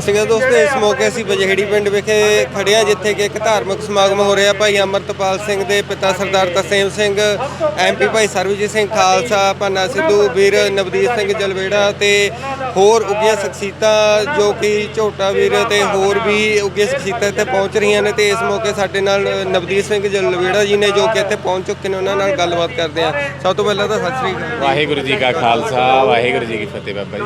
ਸਿਗਾ ਦੋਸਤੋ ਇਸ ਮੌਕੇ ਅਸੀਂ ਬਜਹੜੀ ਪਿੰਡ ਵਿਖੇ ਖੜੇ ਹਾਂ ਜਿੱਥੇ ਕਿ ਇੱਕ ਧਾਰਮਿਕ ਸਮਾਗਮ ਹੋ ਰਿਹਾ। ਭਾਈ ਅਮਰਤਪਾਲ ਸਿੰਘ ਦੇ ਪਿਤਾ ਸਰਦਾਰ ਤਰਸੇਮ ਸਿੰਘ ਐਮਪੀ ਭਾਈ ਸਰਬਜੀਤ ਸਿੰਘ ਖਾਲਸਾ ਪੰਨਾ ਸਿੱਧੂ ਵੀਰ ਨਵਦੀਪ ਸਿੰਘ ਜਲਵੇੜਾ ਤੇ ਹੋਰ ਉੱਗੀਆਂ ਸ਼ਖਸੀਅਤਾਂ ਜੋ ਕਿ ਝੋਟਾ ਵੀਰ ਤੇ ਹੋਰ ਵੀ ਉੱਗੀਆਂ ਸ਼ਖਸੀਅਤਾਂ ਇੱਥੇ ਪਹੁੰਚ ਰਹੀਆਂ ਨੇ ਤੇ ਇਸ ਮੌਕੇ ਸਾਡੇ ਨਾਲ ਨਵਦੀਪ ਸਿੰਘ ਜਲਵੇੜਾ ਜੀ ਨੇ ਜੋ ਕਿ ਇੱਥੇ ਪਹੁੰਚ ਚੁੱਕੇ ਨੇ ਉਹਨਾਂ ਨਾਲ ਗੱਲਬਾਤ ਕਰਦੇ ਹਾਂ। ਸਭ ਤੋਂ ਪਹਿਲਾਂ ਤਾਂ ਸਤਿ ਸ੍ਰੀ ਅਕਾਲ। ਵਾਹਿਗੁਰੂ ਜੀ ਕਾ ਖਾਲਸਾ ਵਾਹਿਗੁਰੂ ਜੀ ਕੀ ਫਤਿਹ ਬਾਬਾ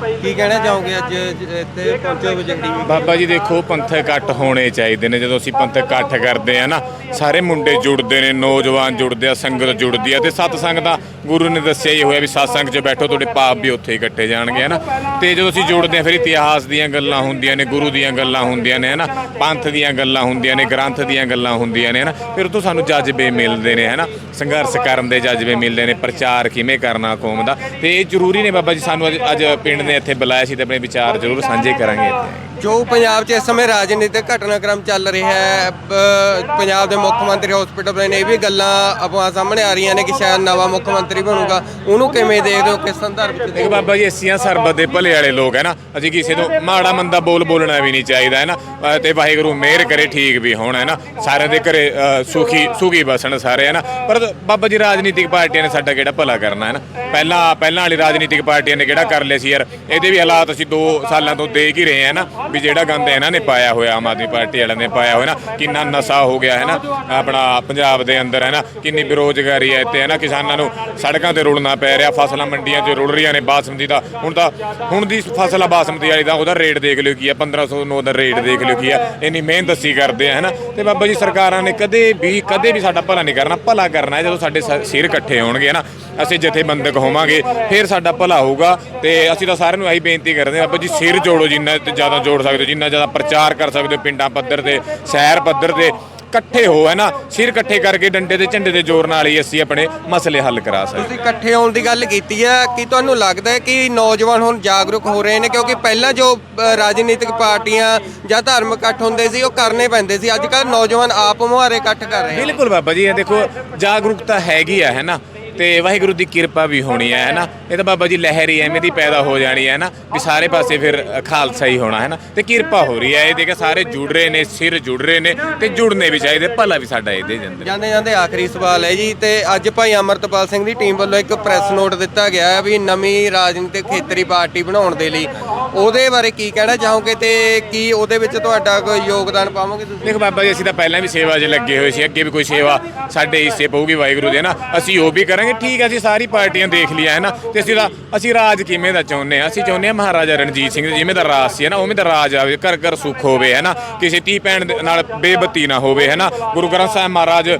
ਜੀ। ਕੀ ਕਹਿਣਾ ਚਾਹੋਗੇ ਅੱਜ ਇੱਥੇ ਪਹੁੰਚੇ ਹੋ ਬਜਹੜੀ ਬਾਬਾ ਜੀ ਦੇਖੋ ਪੰਥਕ ਇਕੱਠ ਹੋਣੇ ਚਾਹੀਦੇ ਨੇ। ਜਦੋਂ ਅਸੀਂ ਪੰਥਕ ਇਕੱਠ ਕਰਦੇ ਆ ਨਾ, ਸਾਰੇ ਮੁੰਡੇ ਜੁੜਦੇ ਨੇ, ਨੌਜਵਾਨ ਜੁੜਦੇ ਆ, ਸੰਗਤ ਜੁੜਦੀ ਆ ਤੇ ਸਤਸੰਗ ਦਾ ਗੁਰੂ ਨੇ ਦੱਸਿਆ ਹੀ ਹੋਇਆ ਵੀ ਸਤਸੰਗ 'ਚ ਬੈਠੋ, ਤੁਹਾਡੇ ਪਾਪ ਵੀ ਉੱਥੇ ਹੀ ਇਕੱਠੇ ਜਾਣਗੇ ਹਨਾ ਤੇ ਜਦੋਂ ਅਸੀਂ ਜੋੜਦੇ ਹਾਂ, ਫਿਰ ਇਤਿਹਾਸ ਦੀਆਂ ਗੱਲਾਂ ਹੁੰਦੀਆਂ ਨੇ, ਗੁਰੂ ਦੀਆਂ ਗੱਲਾਂ ਹੁੰਦੀਆਂ ਨੇ ਹਨਾ ਪੰਥ ਦੀਆਂ ਗੱਲਾਂ ਹੁੰਦੀਆਂ ਨੇ, ਗ੍ਰੰਥ ਦੀਆਂ ਗੱਲਾਂ ਹੁੰਦੀਆਂ ਨੇ ਹਨਾ ਫਿਰ ਉਤੋਂ ਸਾਨੂੰ ਜਜ਼ਬੇ ਮਿਲਦੇ ਨੇ ਹਨਾ ਸੰਘਰਸ਼ ਕਰਨ ਦੇ ਜਜ਼ਬੇ ਮਿਲਦੇ ਨੇ, ਪ੍ਰਚਾਰ ਕਿਵੇਂ ਕਰਨਾ ਕੌਮ ਦਾ? ਤੇ ਇਹ ਜ਼ਰੂਰੀ ਨੇ ਬਾਬਾ ਜੀ, ਸਾਨੂੰ ਅੱਜ ਅੱਜ ਪਿੰਡ ਨੇ ਇੱਥੇ ਬੁਲਾਇਆ ਸੀ ਤੇ ਆਪਣੇ ਵਿਚਾਰ ਜ਼ਰੂਰ ਸਾਂਝੇ ਕਰਾਂਗੇ ਇੱਥੇ। ਜੋ ਪੰਜਾਬ 'ਚ ਇਸ ਸਮੇਂ ਰਾਜਨੀਤਿਕ ਘਟਨਾਕ੍ਰਮ ਚੱਲ ਰਿਹਾ ਹੈ ਪ- ਪੰਜਾਬ ਦੇ ਮੁੱਖ ਮੰਤਰੀ ਹਸਪੀਟਲ ਨੇ ਇਹ ਵੀ ਗੱਲਾਂ ਆਪਾਂ ਸਾਹਮਣੇ ਆ ਰਹੀਆਂ ਨੇ ਕਿ ਸ਼ਾਇਦ ਨਵਾਂ ਮੁੱਖ ਮੰਤਰੀ ਬਣੂਗਾ। ਉਹਨੂੰ ਕਿਵੇਂ ਦੇਖਦੇ ਹੋ ਕਿਸ ਸੰਦਰਭ 'ਚ ਦੇਖ? ਬਾਬਾ ਜੀ ਅਸੀਂ ਆ ਸਰਬਤ ਦੇ ਭਲੇ ਵਾਲੇ ਲੋਕ ਹੈ ਨਾ। ਅਸੀਂ ਕਿਸੇ ਤੋਂ ਮਾੜਾ ਮੰਦਾ ਬੋਲ ਬੋਲਣਾ ਵੀ ਨਹੀਂ ਚਾਹੀਦਾ ਹੈ ਨਾ। ਅ, ਤੇ ਵਾਹਿਗੁਰੂ ਮਿਹਰ ਕਰੇ ਠੀਕ ਵੀ ਹੋਣਾ ਹੈ ਨਾ। ਸਾਰਿਆਂ ਦੇ ਘਰੇ ਸੁਖੀ ਸੁਖੀ ਬਸਣ ਸਾਰੇ ਹੈ ਨਾ। ਪਰ ਬਾਬਾ ਜੀ ਰਾਜਨੀਤਿਕ ਪਾਰਟੀਆਂ ਨੇ ਸਾਡਾ ਕਿਹੜਾ ਭਲਾ ਕਰਨਾ ਹੈ ਨਾ? ਪਹਿਲਾਂ ਪਹਿਲਾਂ ਵਾਲੀ ਰਾਜਨੀਤਿਕ ਪਾਰਟੀਆਂ ਨੇ ਕਿਹੜਾ ਕਰ ਲਿਆ ਸੀ ਯਾਰ? ਇਹਦੇ ਵੀ ਹਾਲਾਤ ਅਸੀਂ 2 ਸਾਲਾਂ ਤੋਂ ਦੇਖ ਹੀ ਰਹੇ ਹਾਂ ਨਾ। ਵੀ ਜਿਹੜਾ ਗੰਦ ਇਹਨਾਂ ਨੇ ਪਾਇਆ ਹੋਇਆ, ਆਮ ਆਦਮੀ ਪਾਰਟੀ ਵਾਲਿਆਂ ਨੇ ਪਾਇਆ ਹੋਇਆ ਨਾ, ਕਿੰਨਾ ਨਸ਼ਾ ਹੋ ਗਿਆ, ਹੈ ਨਾ? ਆਪਣਾ ਪੰਜਾਬ ਦੇ ਅੰਦਰ, ਹੈ ਨਾ? ਕਿੰਨੀ ਬੇਰੋਜ਼ਗਾਰੀ ਹੈ ਇੱਥੇ, ਹੈ ਨਾ? ਕਿਸਾਨਾਂ ਨੂੰ ਸੜਕਾਂ ਤੇ ਰੁਲਣਾ ਪੈ ਰਿਹਾ, ਫਸਲਾਂ ਮੰਡੀਆਂ 'ਚ ਰੁਲ ਰਹੀਆਂ ਨੇ ਬਾਸਮਤੀ ਦਾ। ਹੁਣ ਤਾਂ, ਹੁਣ ਦੀ ਫਸਲ ਆ ਬਾਸਮਤੀ ਵਾਲੀ ਦਾ ਉਹਦਾ ਰੇਟ ਦੇਖ ਲਿਓ ਕੀ ਆ 1500 ਨੂੰ ਉਹਦਾ ਰੇਟ ਦੇਖ ਲਿਓ ਕੀ ਆ, ਇੰਨੀ ਮਿਹਨਤ ਅਸੀਂ ਕਰਦੇ ਆ, ਹੈ ਨਾ? ਤੇ ਬਾਬਾ ਜੀ, ਸਰਕਾਰਾਂ ਨੇ ਕਦੇ ਵੀ ਕਦੇ ਵੀ ਸਾਡਾ ਭਲਾ ਨਹੀਂ ਕਰਨਾ, ਭਲਾ ਕਰਨਾ ਹੈ ਜਦੋਂ ਸਾਡੇ ਸ- ਸਿਰ ਇਕੱਠੇ ਹੋਣਗੇ, ਹੈ ਨਾ? ਅਸੀਂ ਜਥੇਬੰਦਕ ਹੋਵਾਂਗੇ, ਫਿਰ ਸਾਡਾ ਭਲਾ ਹੋਊਗਾ, ਤੇ ਅਸੀਂ ਤਾਂ ਸਾਰਿਆਂ ਨੂੰ ਇਹੀ ਬੇਨਤੀ ਕਰਦੇ ਹਾਂ, ਬਾਬਾ ਜੀ, ਸਿਰ ਜੋੜੋ ਜਿੰਨਾ ਤੇ ਜ਼ਿਆਦਾ ਜੋੜ ਸਕਦੇ ਹੋ ਜਿੰਨਾ ਜ਼ਿਆਦਾ ਪ੍ਰਚਾਰ ਕਰ ਸਕਦੇ ਹੋ ਪਿੰਡਾਂ ਪੱਧਰ ਤੇ ਸ਼ਹਿਰ ਪੱਧਰ ਤੇ ਇਕੱਠੇ ਹੋ ਹੈ ਨਾ? ਸਿਰ ਇਕੱਠੇ ਕਰਕੇ ਡੰਡੇ ਤੇ ਝੰਡੇ ਦੇ ਜ਼ੋਰ ਨਾਲ ਹੀ ਅਸੀਂ ਆਪਣੇ ਮਸਲੇ ਹੱਲ ਕਰਾ ਸਕਦੇ ਤੁਸੀਂ ਇਕੱਠੇ ਹੋਣ ਦੀ ਗੱਲ ਕੀਤੀ ਹੈ ਕਿ ਤੁਹਾਨੂੰ ਲੱਗਦਾ ਹੈ ਕਿ ਨੌਜਵਾਨ ਹੁਣ ਜਾਗਰੂਕ ਹੋ ਰਹੇ ਨੇ? ਕਿਉਂਕਿ ਪਹਿਲਾਂ ਜੋ ਅ, ਰਾਜਨੀਤਿਕ ਪਾਰਟੀਆਂ ਜਾਂ ਧਾਰਮਿਕ ਇਕੱਠ ਹੁੰਦੇ ਸੀ ਉਹ ਕਰਨੇ ਪੈਂਦੇ ਸੀ। ਅੱਜ ਕੱਲ੍ਹ ਨੌਜਵਾਨ ਆਪ ਮੁਹਾਰੇ ਇਕੱਠ ਕਰ ਰਹੇ ਬਿਲਕੁਲ ਬਾਬਾ ਜੀ ਇਹ ਦੇਖੋ ਜਾਗਰੂਕਤਾ ਹੈਗੀ ਆ ਹੈ ਨਾ? ਤੇ ਵਾਹਿਗੁਰੂ ਦੀ ਕਿਰਪਾ ਵੀ ਹੋਣੀ ਹੈ ਹੈ ਨਾ ਇਹ ਤਾਂ ਬਾਬਾ ਜੀ ਲਹਿਰ ਹੀ ਐਵੇਂ ਦੀ ਪੈਦਾ ਹੋ ਜਾਣੀ ਹੈ ਨਾ ਵੀ ਸਾਰੇ ਪਾਸੇ ਫਿਰ ਖਾਲਸਾ ਹੀ ਹੋਣਾ ਹੈ ਨਾ ਤੇ ਕਿਰਪਾ ਹੋ ਰਹੀ ਹੈ ਇਹ ਦੇਖ ਸਾਰੇ ਜੁੜ ਰਹੇ ਨੇ ਸਿਰ ਜੁੜ ਰਹੇ ਨੇ ਤੇ ਜੁੜਨੇ ਵੀ ਚਾਹੀਦੇ ਭਲਾ ਵੀ ਸਾਡਾ ਇਹਦੇ ਦੇ ਅੰਦਰ। ਜਾਂਦੇ ਜਾਂਦੇ ਆਖਰੀ ਸਵਾਲ ਹੈ ਜੀ ਤੇ ਅੱਜ ਭਾਈ ਅਮਰਤਪਾਲ ਸਿੰਘ ਦੀ ਟੀਮ ਵੱਲੋਂ ਇੱਕ ਪ੍ਰੈਸ ਨੋਟ ਦਿੱਤਾ ਗਿਆ ਹੈ ਵੀ ਨਵੀਂ ਰਾਜਨੀਤਿਕ ਖੇਤਰੀ ਪਾਰਟੀ ਬਣਾਉਣ ਦੇ ਲਈ। ਉਹਦੇ ਬਾਰੇ ਕੀ ਕਹਿਣਾ ਚਾਹੋਗੇ ਤੇ ਕੀ ਉਹਦੇ ਵਿੱਚ ਤੁਹਾਡਾ ਕੋਈ ਯੋਗਦਾਨ ਪਾਵੋਗੇ ਤੁਸੀਂ? ਦੇਖ ਬਾਬਾ ਜੀ ਅਸੀਂ ਤਾਂ ਪਹਿਲਾਂ ਵੀ ਸੇਵਾ 'ਚ ਲੱਗੇ ਹੋਏ ਸੀ ਅੱਗੇ ਵੀ ਕੋਈ ਸੇਵਾ ਸਾਡੇ ਹਿੱਸੇ ਪਊਗੀ ਵਾਹਿਗੁਰੂ ਦੇ ਨਾ ਅਸੀਂ ਉਹ ਵੀ ਕਰਾਂਗੇ। ਠੀਕ ਹੈ ਅਸੀਂ ਸਾਰੀ ਪਾਰਟੀਆਂ ਦੇਖ ਲਿਆ ਹੈ ਨਾ? ਤੇ ਅਸੀਂ ਤਾਂ ਅਸੀਂ ਰਾਜ ਕਿਵੇਂ ਦਾ ਚਾਹੁੰਦੇ ਆ ਅਸੀਂ ਚਾਹੁੰਦੇ ਆ ਮਹਾਰਾਜਾ ਰਣਜੀਤ ਸਿੰਘ ਜੀ, ਜਿਵੇਂ ਦਾ ਰਾਜ ਸੀ, ਹੈ ਨਾ? ਉਵੇਂ ਦਾ ਰਾਜ ਆਵੇ, ਘਰ ਘਰ ਸੁੱਖ ਹੋਵੇ, ਹੈ ਨਾ? ਕਿਸੇ ਧੀ ਭੈਣ ਦੇ ਨਾਲ ਬੇਬਤੀ ਨਾ ਹੋਵੇ, ਹੈ ਨਾ? ਗੁਰੂ ਗ੍ਰੰਥ ਸਾਹਿਬ ਮਹਾਰਾਜ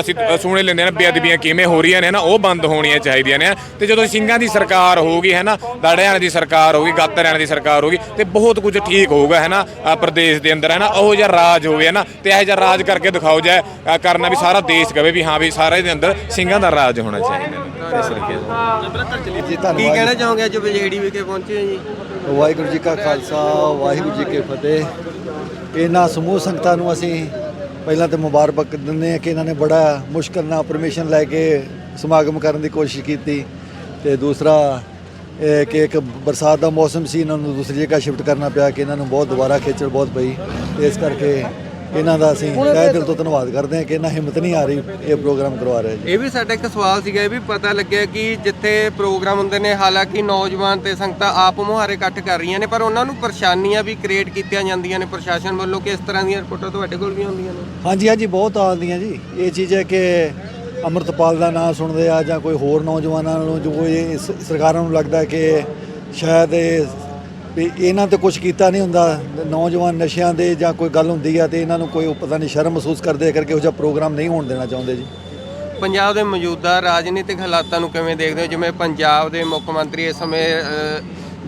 ਅਸੀਂ ਸੁਣੇ ਲੈਂਦੇ ਨੇ, ਬੇਅਦਬੀਆਂ ਕਿਵੇਂ ਹੋ ਰਹੀਆਂ ਨੇ ਨਾ? ਉਹ ਬੰਦ ਹੋਣੀਆਂ ਚਾਹੀਦੀਆਂ ਨੇ ਤੇ ਜਦੋਂ ਸਿੰਘਾਂ ਦੀ ਸਰਕਾਰ ਹੋਊਗੀ, ਹੈ ਨਾ? ਦਾੜਿਆਂ ਦੀ ਸਰਕਾਰ ਹੋਊਗੀ ਗਾਤਰਿਆਂ ਦੀ ਸਰਕਾਰ ਹੋਊਗੀ, ਤੇ ਬਹੁਤ ਕੁਝ ਠੀਕ ਹੋਊਗਾ, ਹੈ ਨਾ? ਪ੍ਰਦੇਸ਼ ਦੇ ਅੰਦਰ, ਹੈ ਨਾ? ਉਹ ਜਿਹਾ ਰਾਜ ਹੋਵੇ, ਹੈ ਨਾ? ਤੇ ਇਹੋ ਜਿਹਾ ਰਾਜ ਕਰਕੇ ਦਿਖਾਓ ਜਾਏ ਕਰਨਾ ਵੀ ਸਾਰਾ ਦੇਸ਼ ਕਵੇ ਵੀ ਹਾਂ ਵੀ ਸਾਰੇ ਦੇ ਅੰਦਰ ਸਿੰਘਾਂ ਦਾ ਰਾਜ ਹੋਣਾ ਚਾਹੀਦਾ। ਇਸ ਕਰਕੇ ਜੀ ਕੀ ਧੰਨਵਾਦ ਕਹਿਣਾ ਚਾਹੋਗੇ ਅੱਜ ਬਜੇੜੀ ਵਿਖੇ ਪਹੁੰਚੇ ਹੋ ਜੀ? ਵਾਹਿਗੁਰੂ ਜੀ ਕਾ ਖਾਲਸਾ, ਵਾਹਿਗੁਰੂ ਜੀ ਕੀ ਫਤਿਹ। ਇਹਨਾਂ ਸਮੂਹ ਸੰਗਤਾਂ ਨੂੰ ਅਸੀਂ ਪਹਿਲਾਂ ਤੇ ਮੁਬਾਰਕ ਦਿੰਦੇ ਹਾਂ ਕਿ ਇਹਨਾਂ ਨੇ ਬੜਾ ਮੁਸ਼ਕਲ ਨਾਲ ਪਰਮਿਸ਼ਨ ਲੈ ਕੇ ਸਮਾਗਮ ਕਰਨ ਦੀ ਕੋਸ਼ਿਸ਼ ਕੀਤੀ। ਤੇ ਦੂਸਰਾ ਇਹ ਕਿ ਇੱਕ ਬਰਸਾਤ ਦਾ ਮੌਸਮ ਸੀ, ਇਹਨਾਂ ਨੂੰ ਦੂਸਰੀ ਜਗ੍ਹਾ ਸ਼ਿਫਟ ਕਰਨਾ ਪਿਆ ਕਿ ਇਹਨਾਂ ਨੂੰ ਬਹੁਤ ਦੁਬਾਰਾ ਖੇਚਲ ਬਹੁਤ ਪਈ। ਤੇ ਇਸ ਕਰਕੇ ਇਹਨਾਂ ਦਾ ਅਸੀਂ ਤਹਿ ਦਿਲ ਤੋਂ ਧੰਨਵਾਦ ਕਰਦੇ ਹਾਂ ਕਿ ਇਹਨਾਂ ਹਿੰਮਤ ਨਹੀਂ ਆ ਰਹੀ ਇਹ ਪ੍ਰੋਗਰਾਮ ਕਰਵਾ ਰਹੇ ਜੀ। ਇਹ ਵੀ ਸਾਡਾ ਇੱਕ ਸਵਾਲ ਸੀਗਾ ਇਹ ਵੀ ਪਤਾ ਲੱਗਿਆ ਕਿ ਜਿੱਥੇ ਪ੍ਰੋਗਰਾਮ ਹੁੰਦੇ ਨੇ ਹਾਲਾਂਕਿ ਨੌਜਵਾਨ ਤੇ ਸੰਗਤਾਂ ਆਪ ਮੁਹਾਰੇ ਇਕੱਠ ਕਰ ਰਹੀਆਂ ਨੇ ਪਰ ਉਹਨਾਂ ਨੂੰ ਪਰੇਸ਼ਾਨੀਆਂ ਵੀ ਕ੍ਰੀਏਟ ਕੀਤੀਆਂ ਜਾਂਦੀਆਂ ਨੇ ਪ੍ਰਸ਼ਾਸਨ ਵੱਲੋਂ ਕਿ ਇਸ ਤਰ੍ਹਾਂ ਦੀਆਂ ਰਿਪੋਰਟਾਂ ਤੁਹਾਡੇ ਕੋਲ ਵੀ ਆਉਂਦੀਆਂ ਨੇ? ਹਾਂਜੀ ਹਾਂਜੀ ਬਹੁਤ ਆਉਂਦੀਆਂ ਜੀ। ਇਹ ਚੀਜ਼ ਹੈ ਕਿ ਅੰਮ੍ਰਿਤਪਾਲ ਦਾ ਨਾਮ ਸੁਣਦੇ ਆ ਜਾਂ ਕੋਈ ਹੋਰ ਨੌਜਵਾਨਾਂ ਨੂੰ ਜੋ ਇਹ ਸਰਕਾਰਾਂ ਨੂੰ ਲੱਗਦਾ ਕਿ ਸ਼ਾਇਦ ਇਹ ਵੀ ਇਹਨਾਂ ਤੇ ਕੁਝ ਕੀਤਾ ਨਹੀਂ ਹੁੰਦਾ। ਨੌਜਵਾਨ ਨਸ਼ਿਆਂ ਦੇ ਜਾਂ ਕੋਈ ਗੱਲ ਹੁੰਦੀ ਆ ਤੇ ਇਹਨਾਂ ਨੂੰ ਕੋਈ ਪਤਾ ਨਹੀਂ ਸ਼ਰਮ ਮਹਿਸੂਸ ਕਰਦੇ ਆ ਕਰਕੇ ਉਹ ਜਿਹਾ ਪ੍ਰੋਗਰਾਮ ਨਹੀਂ ਹੋਣ ਦੇਣਾ ਚਾਹੁੰਦੇ ਜੀ। ਪੰਜਾਬ ਦੇ ਮੌਜੂਦਾ ਰਾਜਨੀਤਿਕ ਹਾਲਾਤਾਂ ਨੂੰ ਕਿਵੇਂ ਦੇਖਦੇ ਹੋ? ਜਿਵੇਂ ਪੰਜਾਬ ਦੇ ਮੁੱਖ ਮੰਤਰੀ ਇਸ ਸਮੇਂ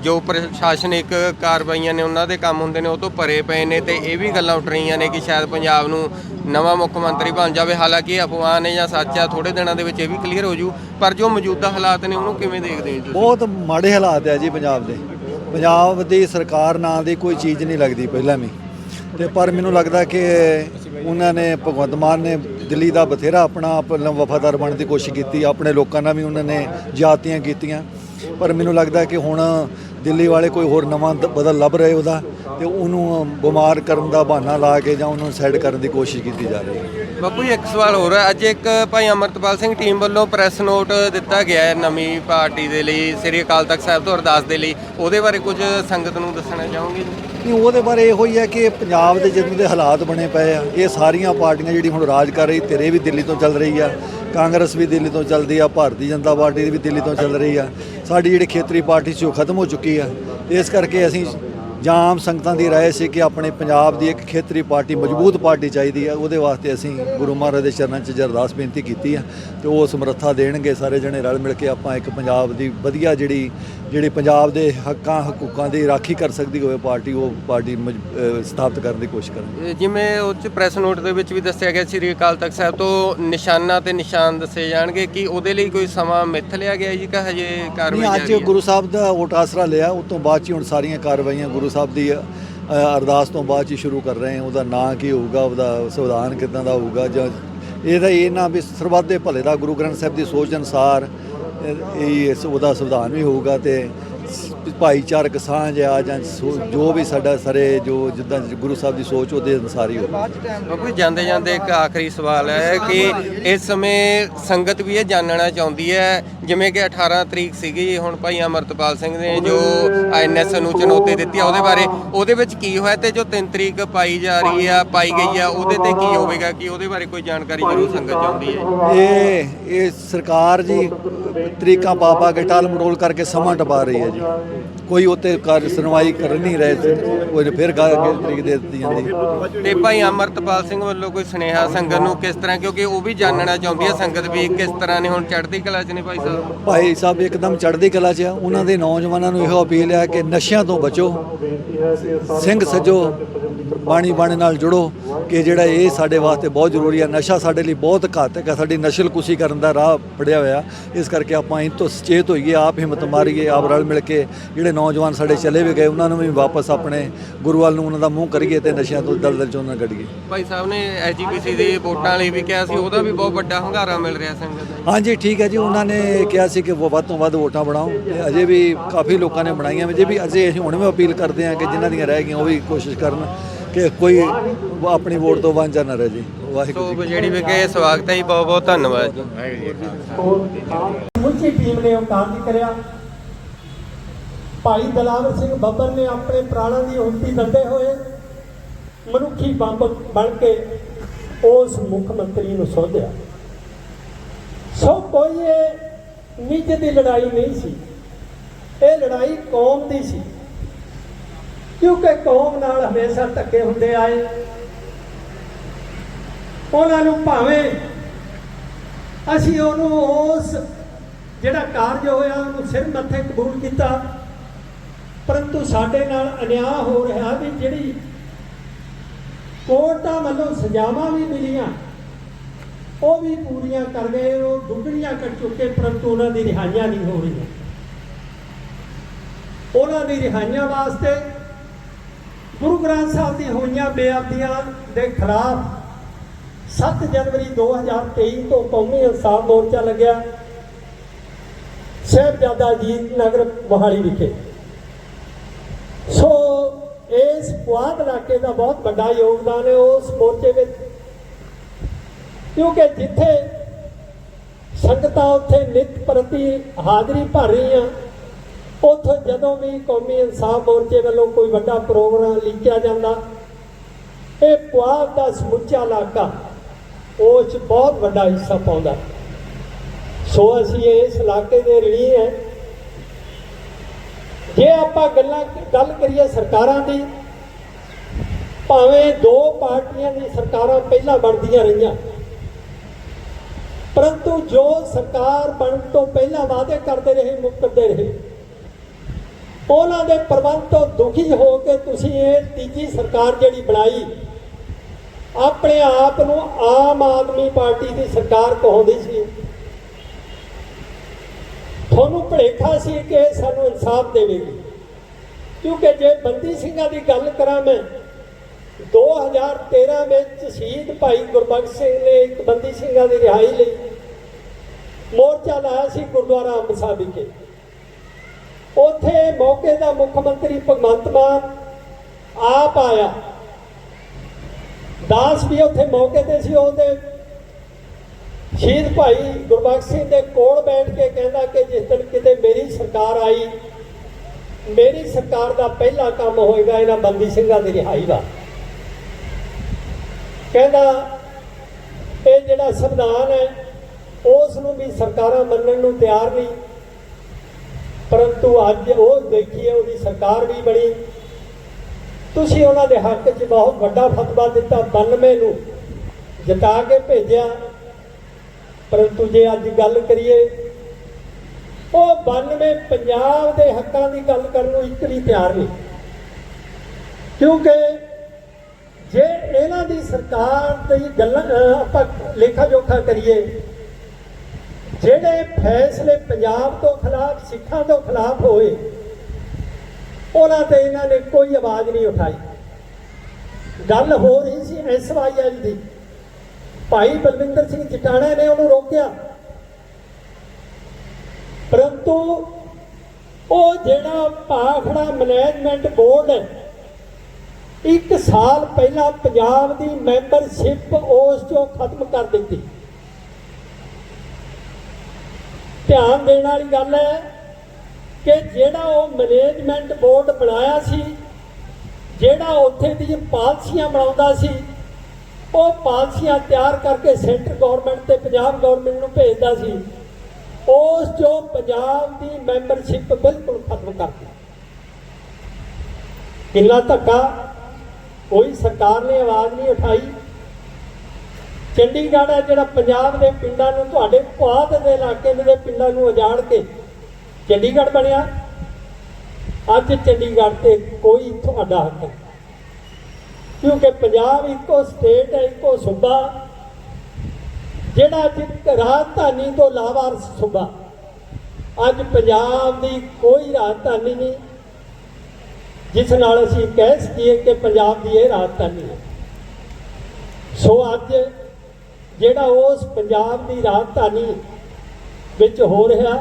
ਜੋ ਪ੍ਰਸ਼ਾਸਨਿਕ ਕਾਰਵਾਈਆਂ ਨੇ ਉਹਨਾਂ ਦੇ ਕੰਮ ਹੁੰਦੇ ਨੇ ਉਹ ਤੋਂ ਭਰੇ ਪਏ ਨੇ ਤੇ ਇਹ ਵੀ ਗੱਲਾਂ ਉੱਠ ਰਹੀਆਂ ਨੇ ਕਿ ਸ਼ਾਇਦ ਪੰਜਾਬ ਨੂੰ ਨਵਾਂ ਮੁੱਖ ਮੰਤਰੀ ਬਣ ਜਾਵੇ। ਹਾਲਾਂਕਿ ਅਫਵਾਹ ਨੇ ਜਾਂ ਸੱਚ ਆ ਥੋੜੇ ਦਿਨਾਂ ਦੇ ਵਿੱਚ ਇਹ ਵੀ ਕਲੀਅਰ ਹੋ ਜੂ। ਪਰ ਜੋ ਮੌਜੂਦਾ ਹਾਲਾਤ ਨੇ ਉਹਨੂੰ ਕਿਵੇਂ ਦੇਖਦੇ ਹੋ ਤੁਸੀਂ? ਬਹੁਤ ਮਾੜੇ ਹਾਲਾਤ ਹੈ ਜੀ ਪੰਜਾਬ ਦੇ। ਪੰਜਾਬ ਦੀ ਸਰਕਾਰ ਨਾਂ ਦੀ ਕੋਈ ਚੀਜ਼ ਨਹੀਂ ਲੱਗਦੀ ਪਹਿਲਾਂ ਵੀ। ਤੇ ਪਰ ਮੈਨੂੰ ਲੱਗਦਾ ਕਿ ਉਹਨਾਂ ਨੇ, ਭਗਵੰਤ ਮਾਨ ਨੇ ਦਿੱਲੀ ਦਾ ਬਥੇਰਾ ਆਪਣਾ ਆਪਣਾ ਵਫਾਦਾਰ ਬਣਨ ਦੀ ਕੋਸ਼ਿਸ਼ ਕੀਤੀ, ਆਪਣੇ ਲੋਕਾਂ ਨਾਲ ਵੀ ਉਹਨਾਂ ਨੇ ਜਾਤੀਆਂ ਕੀਤੀਆਂ। ਪਰ ਮੈਨੂੰ ਲੱਗਦਾ ਕਿ ਹੁਣ ਦਿੱਲੀ ਵਾਲੇ ਕੋਈ ਹੋਰ ਨਵਾਂ ਦ- ਬਦਲ ਲੱਭ ਰਹੇ ਉਹਦਾ ਤੇ ਉਹਨੂੰ ਬਿਮਾਰ ਕਰਨ ਦਾ ਬਹਾਨਾ ਲਾ ਕੇ ਜਾਂ ਉਹਨੂੰ ਸਾਈਡ ਕਰਨ ਦੀ ਕੋਸ਼ਿਸ਼ ਕੀਤੀ ਜਾ ਰਹੀ ਹੈ। ਬਾਪੂ ਜੀ, ਇੱਕ ਸਵਾਲ ਹੋਰ ਹੈ। ਅੱਜ ਇੱਕ ਭਾਈ ਅਮਰਤਪਾਲ ਸਿੰਘ ਟੀਮ ਵੱਲੋਂ ਪ੍ਰੈਸ ਨੋਟ ਦਿੱਤਾ ਗਿਆ ਹੈ ਨਵੀਂ ਪਾਰਟੀ ਦੇ ਲਈ, ਸ੍ਰੀ ਅਕਾਲ ਤਖਤ ਸਾਹਿਬ ਤੋਂ ਅਰਦਾਸ ਦੇ ਲਈ। ਉਹਦੇ ਬਾਰੇ ਕੁਝ ਸੰਗਤ ਨੂੰ ਦੱਸਣਾ ਚਾਹੋਗੇ ਨਹੀਂ, ਉਹਦੇ ਬਾਰੇ ਇਹੋ ਹੀ ਹੈ ਕਿ ਪੰਜਾਬ ਦੇ ਜਦੋਂ ਦੇ ਹਾਲਾਤ ਬਣੇ ਪਏ ਆ। ਇਹ ਸਾਰੀਆਂ ਪਾਰਟੀਆਂ ਜਿਹੜੀ ਹੁਣ ਰਾਜ ਕਰ ਰਹੀ, ਤੇਰੇ ਵੀ ਦਿੱਲੀ ਤੋਂ ਚੱਲ ਰਹੀ ਆ, ਕਾਂਗਰਸ ਵੀ ਦਿੱਲੀ ਤੋਂ ਚੱਲਦੀ ਆ, ਭਾਰਤੀ ਜਨਤਾ ਪਾਰਟੀ ਵੀ ਦਿੱਲੀ ਤੋਂ ਚੱਲ ਰਹੀ ਆ। ਸਾਡੀ ਜਿਹੜੀ ਖੇਤਰੀ ਪਾਰਟੀ ਸੀ, ਉਹ ਖਤਮ ਹੋ ਚੁੱਕੀ ਆ। ਇਸ ਕਰਕੇ ਅਸੀਂ ਜਾਂ ਆਮ ਸੰਗਤਾਂ ਦੀ ਰਾਏ ਸੀ ਕਿ ਆਪਣੇ ਪੰਜਾਬ ਦੀ ਇੱਕ ਖੇਤਰੀ ਪਾਰਟੀ ਮਜ਼ਬੂਤ ਪਾਰਟੀ ਚਾਹੀਦੀ ਆ ਉਹਦੇ ਵਾਸਤੇ ਅਸੀਂ ਗੁਰੂ ਮਹਾਰਾਜ ਦੇ ਚਰਨਾਂ 'ਚ ਅਰਦਾਸ ਬੇਨਤੀ ਕੀਤੀ ਆ ਤੇ ਉਹ ਸਮਰੱਥਾ ਦੇਣਗੇ। ਸਾਰੇ ਜਣੇ ਰਲ ਮਿਲ ਕੇ ਆਪਾਂ ਇੱਕ ਪੰਜਾਬ ਦੀ ਵਧੀਆ ਜਿਹੜੀ ਜਿਹੜੀ ਪੰਜਾਬ ਦੇ ਹੱਕਾਂ ਹਕੂਕਾਂ ਦੀ ਰਾਖੀ ਕਰ ਸਕਦੀ ਹੋਵੇ ਪਾਰਟੀ ਉਹ ਪਾਰਟੀ ਸਥਾਪਿਤ ਕਰਨ ਦੀ ਕੋਸ਼ਿਸ਼ ਕਰਾਂਗੇ। ਜਿਵੇਂ ਉਹ ਚ ਪ੍ਰੈਸ ਨੋਟ ਦੇ ਵਿੱਚ ਵੀ ਦੱਸਿਆ ਗਿਆ ਸ੍ਰੀ ਅਕਾਲ ਤਖਤ ਸਾਹਿਬ ਤੋਂ ਨਿਸ਼ਾਨਾ ਤੇ ਨਿਸ਼ਾਨ ਦੱਸੇ ਜਾਣਗੇ ਕਿ ਉਹਦੇ ਲਈ ਕੋਈ ਸਮਾਂ ਮਿੱਥ ਲਿਆ ਗਿਆ ਜੀ ਕਿ ਹਜੇ ਕਾਰਵਾਈ ਨਹੀਂ ਅੱਜ ਜਾਰੀ ਹੈ? ਗੁਰੂ ਸਾਹਿਬ ਦਾ ਓਟ ਆਸਰਾ ਲਿਆ ਉਸ ਤੋਂ ਬਾਅਦ ਹੀ ਹੁਣ ਸਾਰੀਆਂ ਕਾਰਵਾਈਆਂ ਗੁਰੂ ਗੁਰੂ ਸਾਹਿਬ ਦੀ ਅਰਦਾਸ ਤੋਂ ਬਾਅਦ 'ਚ ਹੀ ਸ਼ੁਰੂ ਕਰ ਰਹੇ ਹਾਂ। ਉਹਦਾ ਨਾਂ ਕੀ ਹੋਊਗਾ, ਉਹਦਾ ਸੰਵਿਧਾਨ ਕਿੱਦਾਂ ਦਾ ਹੋਊਗਾ, ਜਾਂ ਇਹਦਾ ਇਹ ਨਾ ਵੀ ਸਰਬੱਤ ਦੇ ਭਲੇ ਦਾ ਗੁਰੂ ਗ੍ਰੰਥ ਸਾਹਿਬ ਦੀ ਸੋਚ ਅਨੁਸਾਰ ਇਹ ਉਹਦਾ ਸੰਵਿਧਾਨ ਵੀ ਹੋਊਗਾ ਤੇ ਭਾਈਚਾਰਕ ਸਾਂਝ ਆ ਜਾਂ ਸੋ- ਜੋ ਵੀ ਸਾਡਾ ਸਾਰੇ ਜੋ ਜਿੱਦਾਂ ਗੁਰੂ ਸਾਹਿਬ ਦੀ ਸੋਚ ਉਹਦੇ ਅਨੁਸਾਰ ਹੀ ਹੋਊਗਾ ਬਾਪੂ ਜਾਂਦੇ ਜਾਂਦੇ ਇੱਕ ਆਖਰੀ ਸਵਾਲ ਹੈ ਕਿ ਇਸ ਸਮੇਂ ਸੰਗਤ ਵੀ ਇਹ ਜਾਣਨਾ ਚਾਹੁੰਦੀ ਹੈ ਜਿਵੇਂ ਕਿ 18 ਤਰੀਕ ਸੀਗੀ ਹੁਣ ਭਾਈ ਅਮਰਤਪਾਲ ਸਿੰਘ ਨੇ ਜੋ ਆਈਐਨਐਸ ਨੂੰ ਚੁਣੌਤੀ ਦਿੱਤੀ ਆ ਉਹਦੇ ਬਾਰੇ ਉਹਦੇ ਵਿੱਚ ਕੀ ਹੋਇਆ ਤੇ ਜੋ 3 ਤਰੀਕ ਪਾਈ ਜਾ ਰਹੀ ਆ ਪਾਈ ਗਈ ਆ ਉਹਦੇ ਤੇ ਕੀ ਹੋਵੇਗਾ ਕਿ ਉਹਦੇ ਬਾਰੇ ਕੋਈ ਜਾਣਕਾਰੀ ਜ਼ਰੂਰ ਸੰਗਤ ਚਾਹੁੰਦੀ ਹੈ ਇਹ ਇਹ ਸਰਕਾਰ ਜੀ ਤਰੀਕਾਂ ਪਾ ਪਾ ਕੇ ਟਾਲ ਮਟੋਲ ਕਰਕੇ ਸਮਾਂ ਟਪਾ ਰਹੀ ਹੈ ਜੀ। ਕੋਈ ਉੱਤੇ ਕਾਰ ਸੁਣਵਾਈ ਕਰ ਨਹੀਂ ਰਹੇ ਸੀ। ਕੋਈ ਨੇ ਫਿਰ ਗਾ ਅੱਗੇ ਤਰੀਕ ਦੇ ਦਿੱਤੀ ਜਾਂਦੀ ਤੇ ਭਾਈ ਅਮਰਤਪਾਲ ਸਿੰਘ ਵੱਲੋਂ ਕੋਈ ਸੁਨੇਹਾ ਸੰਗਤ ਨੂੰ ਕਿਸ ਤਰ੍ਹਾਂ ਕਿਉਂਕਿ ਉਹ ਵੀ ਜਾਣਨਾ ਚਾਹੁੰਦੀ ਹੈ ਸੰਗਤ ਵੀ ਕਿਸ ਤਰ੍ਹਾਂ ਨੇ ਹੁਣ ਚੜ੍ਹਦੀ ਕਲਾ 'ਚ ਨੇ ਭਾਈ ਸਾਹਿਬ? ਭਾਈ ਸਾਹਿਬ ਇੱਕਦਮ ਚੜ੍ਹਦੀ ਕਲਾ 'ਚ ਆ। ਉਹਨਾਂ ਦੇ ਨੌਜਵਾਨਾਂ ਨੂੰ ਇਹੋ ਅਪੀਲ ਹੈ ਕਿ ਨਸ਼ਿਆਂ ਤੋਂ ਬਚੋ ਸਿੰਘ ਸਜੋ ਬਾਣੀ ਬਾਣੇ ਨਾਲ ਜੁੜੋ ਕਿ ਜਿਹੜਾ ਇਹ ਸਾਡੇ ਵਾਸਤੇ ਬਹੁਤ ਜ਼ਰੂਰੀ ਹੈ ਨਸ਼ਾ ਸਾਡੇ ਲਈ ਬਹੁਤ ਘਾਤਕ ਹੈ ਸਾਡੀ ਨਸ਼ਲ ਕੁਸ਼ੀ ਕਰਨ ਦਾ ਰਾਹ ਫੜਿਆ ਹੋਇਆ। ਇਸ ਕਰਕੇ ਆਪਾਂ ਇਹ ਤੋਂ ਸੁਚੇਤ ਹੋਈਏ ਆਪ ਹਿੰਮਤ ਮਾਰੀਏ ਆਪ ਰਲ ਮਿਲ ਕੇ ਜਿਹੜੇ ਨੌਜਵਾਨ ਸਾਡੇ ਚਲੇ ਵੀ ਗਏ ਉਹਨਾਂ ਨੂੰ ਵੀ ਵਾਪਸ ਆਪਣੇ ਗੁਰੂ ਵੱਲ ਨੂੰ ਉਹਨਾਂ ਦਾ ਮੂੰਹ ਕਰੀਏ ਤੇ ਨਸ਼ਿਆਂ ਤੋਂ ਦਲਦਲ ਚੋਂ ਨਾ ਕੱਢੀਏ। ਭਾਈ ਸਾਹਿਬ ਨੇ ਐਜੀਪੀਸੀ ਦੀ ਵੋਟਾਂ ਲਈ ਵੀ ਕਿਹਾ ਸੀ ਉਹਦਾ ਵੀ ਬਹੁਤ ਵੱਡਾ ਹੰਗਾਰਾ ਮਿਲ ਰਿਹਾ ਸੰਗਤ ਦਾ। ਹਾਂਜੀ ਠੀਕ ਹੈ ਜੀ ਉਹਨਾਂ ਨੇ ਕਿਹਾ ਸੀ ਕਿ ਉਹ ਵੱਧ ਤੋਂ ਵੱਧ ਵੋਟਾਂ ਬਣਾਓ ਤੇ ਅਜੇ ਵੀ ਕਾਫੀ ਲੋਕਾਂ ਨੇ ਬਣਾਈਆਂ ਵੀ ਜੇ ਵੀ ਅਜੇ ਅਸੀਂ ਹੁਣ ਵੀ ਅਪੀਲ ਕਰਦੇ ਹਾਂ ਕਿ ਜਿਨ੍ਹਾਂ ਦੀਆਂ ਰਹਿ ਗਈਆਂ ਉਹ ਵੀ ਕੋਸ਼ਿਸ਼ ਕਰਨ ਕਿ ਕੋਈ ਆਪਣੀ ਵੋਟ ਤੋਂ ਵਾਂਝਾ ਨਾ ਰਹੇ ਜੀ। ਵਾਹਿਗੁਰੂ ਸੋ ਜਿਹੜੀ ਵੀ ਕਿ ਸਵਾਗਤ ਹੈ ਜੀ ਬਹੁਤ ਬਹੁਤ ਧੰਨਵਾਦ ਜੀ। ਸਮੁੱਚੀ ਟੀਮ ਨੇ ਉਹ ਕਾਰਜ ਕਰਿਆ। ਭਾਈ ਦਲਾਵਰ ਸਿੰਘ ਬੱਬਰ ਨੇ ਆਪਣੇ ਪ੍ਰਾਣਾਂ ਦੀ ਹੁਮਤੀ ਦਿੰਦੇ ਹੋਏ ਮਨੁੱਖੀ ਬੰਬ ਬਣ ਕੇ ਉਸ ਮੁੱਖ ਮੰਤਰੀ ਨੂੰ ਸੋਧਿਆ। ਸੋ ਕੋਈ ਇਹ ਨਿੱਜ ਦੀ ਲੜਾਈ ਨਹੀਂ ਸੀ। ਇਹ ਲੜਾਈ ਕੌਮ ਦੀ ਸੀ। ਕਿਉਂਕਿ ਕੌਮ ਨਾਲ ਹਮੇਸ਼ਾ ਧੱਕੇ ਹੁੰਦੇ ਆਏ। ਉਹਨਾਂ ਨੂੰ ਭਾਵੇਂ ਅਸੀਂ ਉਹਨੂੰ ਉਸ ਜਿਹੜਾ ਕਾਰਜ ਹੋਇਆ, ਉਹਨੂੰ ਸਿਰ ਮੱਥੇ ਕਬੂਲ ਕੀਤਾ ਪਰੰਤੂ ਸਾਡੇ ਨਾਲ ਅਨਿਆਂ ਹੋ ਰਿਹਾ ਵੀ ਜਿਹੜੀ ਕੋਰਟਾਂ ਵੱਲੋਂ ਸਜ਼ਾਵਾਂ ਵੀ ਮਿਲੀਆਂ, ਉਹ ਵੀ ਪੂਰੀਆਂ ਕਰ ਗਏ, ਉਹ ਦੁੱਗਣੀਆਂ ਕਰ ਚੁੱਕੇ, ਪਰੰਤੂ ਉਹਨਾਂ ਦੀ ਰਿਹਾਈਆਂ ਨਹੀਂ ਹੋ ਰਹੀਆਂ। ਉਹਨਾਂ ਦੀ ਰਿਹਾਈਆਂ ਵਾਸਤੇ ਗੁਰੂ ਗ੍ਰੰਥ ਸਾਹਿਬ ਦੀ ਹੋਈਆਂ ਬੇਅਦਬੀਆਂ ਦੇ ਖਿਲਾਫ 7 ਜਨਵਰੀ 2023 ਤੋਂ ਕੌਮੀ ਇਨਸਾਫ ਮੋਰਚਾ ਲੱਗਿਆ। ਸਾਹਿਬਜ਼ਾਦਾ ਅਜੀਤ ਨਗਰ ਮੋਹਾਲੀ ਵਿਖੇ। ਇਸ ਪੁਆਧ ਇਲਾਕੇ ਦਾ ਬਹੁਤ ਵੱਡਾ ਯੋਗਦਾਨ ਹੈ ਉਸ ਮੋਰਚੇ ਵਿੱਚ। ਕਿਉਂਕਿ ਜਿੱਥੇ ਸੰਗਤਾਂ ਉੱਥੇ ਨਿਤ ਪ੍ਰਤੀ ਹਾਜ਼ਰੀ ਭਰ ਰਹੀਆਂ, ਉੱਥੇ ਜਦੋਂ ਵੀ ਕੌਮੀ ਇਨਸਾਫ ਮੋਰਚੇ ਵੱਲੋਂ ਕੋਈ ਵੱਡਾ ਪ੍ਰੋਗਰਾਮ ਲਿਖਿਆ ਜਾਂਦਾ, ਇਹ ਪੁਆਧ ਦਾ ਸਮੁੱਚਾ ਇਲਾਕਾ ਉਸ 'ਚ ਬਹੁਤ ਵੱਡਾ ਹਿੱਸਾ ਪਾਉਂਦਾ। ਸੋ ਅਸੀਂ ਇਸ ਇਲਾਕੇ ਦੇ ਰਣੀ ਹੈ ਜੇ ਆਪਾਂ ਗੱਲਾਂ ਗੱਲ ਕਰੀਏ ਸਰਕਾਰਾਂ ਦੀ, ਭਾਵੇਂ ਦੋ ਪਾਰਟੀਆਂ ਦੀ ਸਰਕਾਰਾਂ ਪਹਿਲਾਂ ਬਣਦੀਆਂ ਰਹੀਆਂ, ਪਰੰਤੂ ਜੋ ਸਰਕਾਰ ਬਣਨ ਤੋਂ ਪਹਿਲਾਂ ਵਾਅਦੇ ਕਰਦੇ ਰਹੇ, ਮੁੱਕਰਦੇ ਰਹੇ, ਉਹਨਾਂ ਦੇ ਪ੍ਰਬੰਧ ਤੋਂ ਦੁਖੀ ਹੋ ਕੇ ਤੁਸੀਂ ਇਹ ਤੀਜੀ ਸਰਕਾਰ ਜਿਹੜੀ ਬਣਾਈ, ਆਪਣੇ ਆਪ ਨੂੰ ਆਮ ਆਦਮੀ ਪਾਰਟੀ ਦੀ ਸਰਕਾਰ ਕਹਾਉਂਦੀ ਸੀ। ਤੁਹਾਨੂੰ ਭਲੇਖਾ ਸੀ ਕਿ ਸਾਨੂੰ ਇਨਸਾਫ ਦੇਵੇਗੀ। ਕਿਉਂਕਿ ਜੇ ਬੰਦੀ ਸਿੰਘਾਂ ਦੀ ਗੱਲ ਕਰਾਂ ਮੈਂ 2013 ਵਿੱਚ ਸ਼ਹੀਦ ਭਾਈ ਗੁਰਬਖਸ਼ ਸਿੰਘ ਨੇ ਇੱਕ ਬੰਦੀ ਸਿੰਘਾਂ ਦੀ ਰਿਹਾਈ ਲਈ ਮੋਰਚਾ ਲਾਇਆ ਸੀ ਗੁਰਦੁਆਰਾ ਅੰਮ੍ਰਿਤਸਰ ਵਿਖੇ। ਉੱਥੇ ਮੌਕੇ ਦਾ ਮੁੱਖ ਮੰਤਰੀ ਭਗਵੰਤ ਮਾਨ ਆਪ ਆਇਆ। ਦਾਸ ਵੀ ਉੱਥੇ ਮੌਕੇ ਤੇ ਸੀ, ਉਹਦੇ ਸ਼ਹੀਦ ਭਾਈ ਗੁਰਬਖਸ਼ ਸਿੰਘ ਦੇ ਕੋਲ ਬੈਠ ਕੇ ਕਹਿੰਦਾ ਕਿ ਜਿਸ ਦਿਨ ਕਿਤੇ ਮੇਰੀ ਸਰਕਾਰ ਆਈ, ਮੇਰੀ ਸਰਕਾਰ ਦਾ ਪਹਿਲਾ ਕੰਮ ਹੋਏਗਾ ਇਹਨਾਂ ਬੰਦੀ ਸਿੰਘਾਂ ਦੀ ਰਿਹਾਈ ਦਾ। ਕਹਿੰਦਾ, ਇਹ ਜਿਹੜਾ ਸੰਵਿਧਾਨ ਹੈ, ਉਸ ਨੂੰ ਵੀ ਸਰਕਾਰਾਂ ਮੰਨਣ ਨੂੰ ਤਿਆਰ ਨਹੀਂ। ਪਰੰਤੂ ਅੱਜ ਉਹ ਦੇਖੀਏ, ਉਹਦੀ ਸਰਕਾਰ ਵੀ ਬਣੀ। ਤੁਸੀਂ ਉਹਨਾਂ ਦੇ ਹੱਕ 'ਚ ਬਹੁਤ ਵੱਡਾ ਫਤਵਾ ਦਿੱਤਾ 92 ਨੂੰ ਜਿਤਾ ਕੇ ਭੇਜਿਆ। ਪਰੰਤੂ ਜੇ ਅੱਜ ਗੱਲ ਕਰੀਏ, ਉਹ 92 ਪੰਜਾਬ ਦੇ ਹੱਕਾਂ ਦੀ ਗੱਲ ਕਰਨ ਨੂੰ ਇੱਕ ਵੀ ਤਿਆਰ ਨਹੀਂ। ਕਿਉਂਕਿ ਜੇ ਇਹਨਾਂ ਦੀ ਸਰਕਾਰ ਦੀ ਗੱਲਾਂ ਆਪਾਂ ਲੇਖਾ ਜੋਖਾ ਕਰੀਏ, ਜਿਹੜੇ ਫੈਸਲੇ ਪੰਜਾਬ ਤੋਂ ਖਿਲਾਫ, ਸਿੱਖਾਂ ਤੋਂ ਖਿਲਾਫ ਹੋਏ, ਉਹਨਾਂ ਤੇ ਇਹਨਾਂ ਨੇ ਕੋਈ ਆਵਾਜ਼ ਨਹੀਂ ਉਠਾਈ। ਗੱਲ ਹੋ ਰਹੀ ਸੀ ਐਸਵਾਈਐਲ ਦੀ। ਭਾਈ ਬਲਵਿੰਦਰ ਸਿੰਘ ਜਟਾਣਾ ਨੇ ਉਹਨੂੰ ਰੋਕਿਆ। ਪਰੰਤੂ ਉਹ ਜਿਹੜਾ ਭਾਖੜਾ ਮੈਨੇਜਮੈਂਟ ਬੋਰਡ ਹੈ, ਇੱਕ ਸਾਲ ਪਹਿਲਾਂ ਪੰਜਾਬ ਦੀ ਮੈਂਬਰਸ਼ਿਪ ਉਸ ਚੋਂ ਖਤਮ ਕਰ ਦਿੱਤੀ। ਧਿਆਨ ਦੇਣ ਵਾਲੀ ਗੱਲ ਹੈ ਕਿ ਜਿਹੜਾ ਉਹ ਮੈਨੇਜਮੈਂਟ ਬੋਰਡ ਬਣਾਇਆ ਸੀ, ਜਿਹੜਾ ਉੱਥੇ ਦੀਆਂ ਪਾਲਸੀਆਂ ਬਣਾਉਂਦਾ ਸੀ ਉਹ ਪਾਲਸੀਆਂ ਤਿਆਰ ਕਰਕੇ ਸੈਂਟਰ ਗਵਰਨਮੈਂਟ ਤੇ ਪੰਜਾਬ ਗਵਰਨਮੈਂਟ ਨੂੰ ਭੇਜਦਾ ਸੀ। ਉਸ ਚੋਂ ਪੰਜਾਬ ਦੀ ਮੈਂਬਰਸ਼ਿਪ ਬਿਲਕੁਲ ਖਤਮ ਕਰ ਕਿੰਨਾ ਧੱਕਾ। ਕੋਈ ਸਰਕਾਰ ਨੇ ਆਵਾਜ਼ ਨਹੀਂ ਉਠਾਈ। ਚੰਡੀਗੜ੍ਹ ਹੈ ਜਿਹੜਾ ਪੰਜਾਬ ਦੇ ਪਿੰਡਾਂ ਨੂੰ ਤੁਹਾਡੇ ਪੁਆਧ ਦੇ ਇਲਾਕੇ ਦੇ ਪਿੰਡਾਂ ਨੂੰ ਉਜਾੜ ਕੇ ਚੰਡੀਗੜ੍ਹ ਬਣਿਆ। ਅੱਜ ਚੰਡੀਗੜ੍ਹ ਤੇ ਕੋਈ ਤੁਹਾਡਾ ਹੱਕ ਨਹੀਂ। ਕਿਉਂਕਿ ਪੰਜਾਬ ਇੱਕੋ ਸਟੇਟ ਹੈ, ਇੱਕੋ ਸੂਬਾ। ਜਿਹੜਾ ਅੱਜ ਰਾਜਧਾਨੀ ਤੋਂ ਲਾਵਾਰਸ ਸੂਬਾ। ਅੱਜ ਪੰਜਾਬ ਦੀ ਕੋਈ ਰਾਜਧਾਨੀ ਨਹੀਂ, ਜਿਸ ਨਾਲ ਅਸੀਂ ਕਹਿ ਸਕੀਏ ਕਿ ਪੰਜਾਬ ਦੀ ਇਹ ਰਾਜਧਾਨੀ ਹੈ। ਸੋ ਅੱਜ ਜਿਹੜਾ ਉਸ ਪੰਜਾਬ ਦੀ ਰਾਜਧਾਨੀ ਵਿੱਚ ਹੋ ਰਿਹਾ,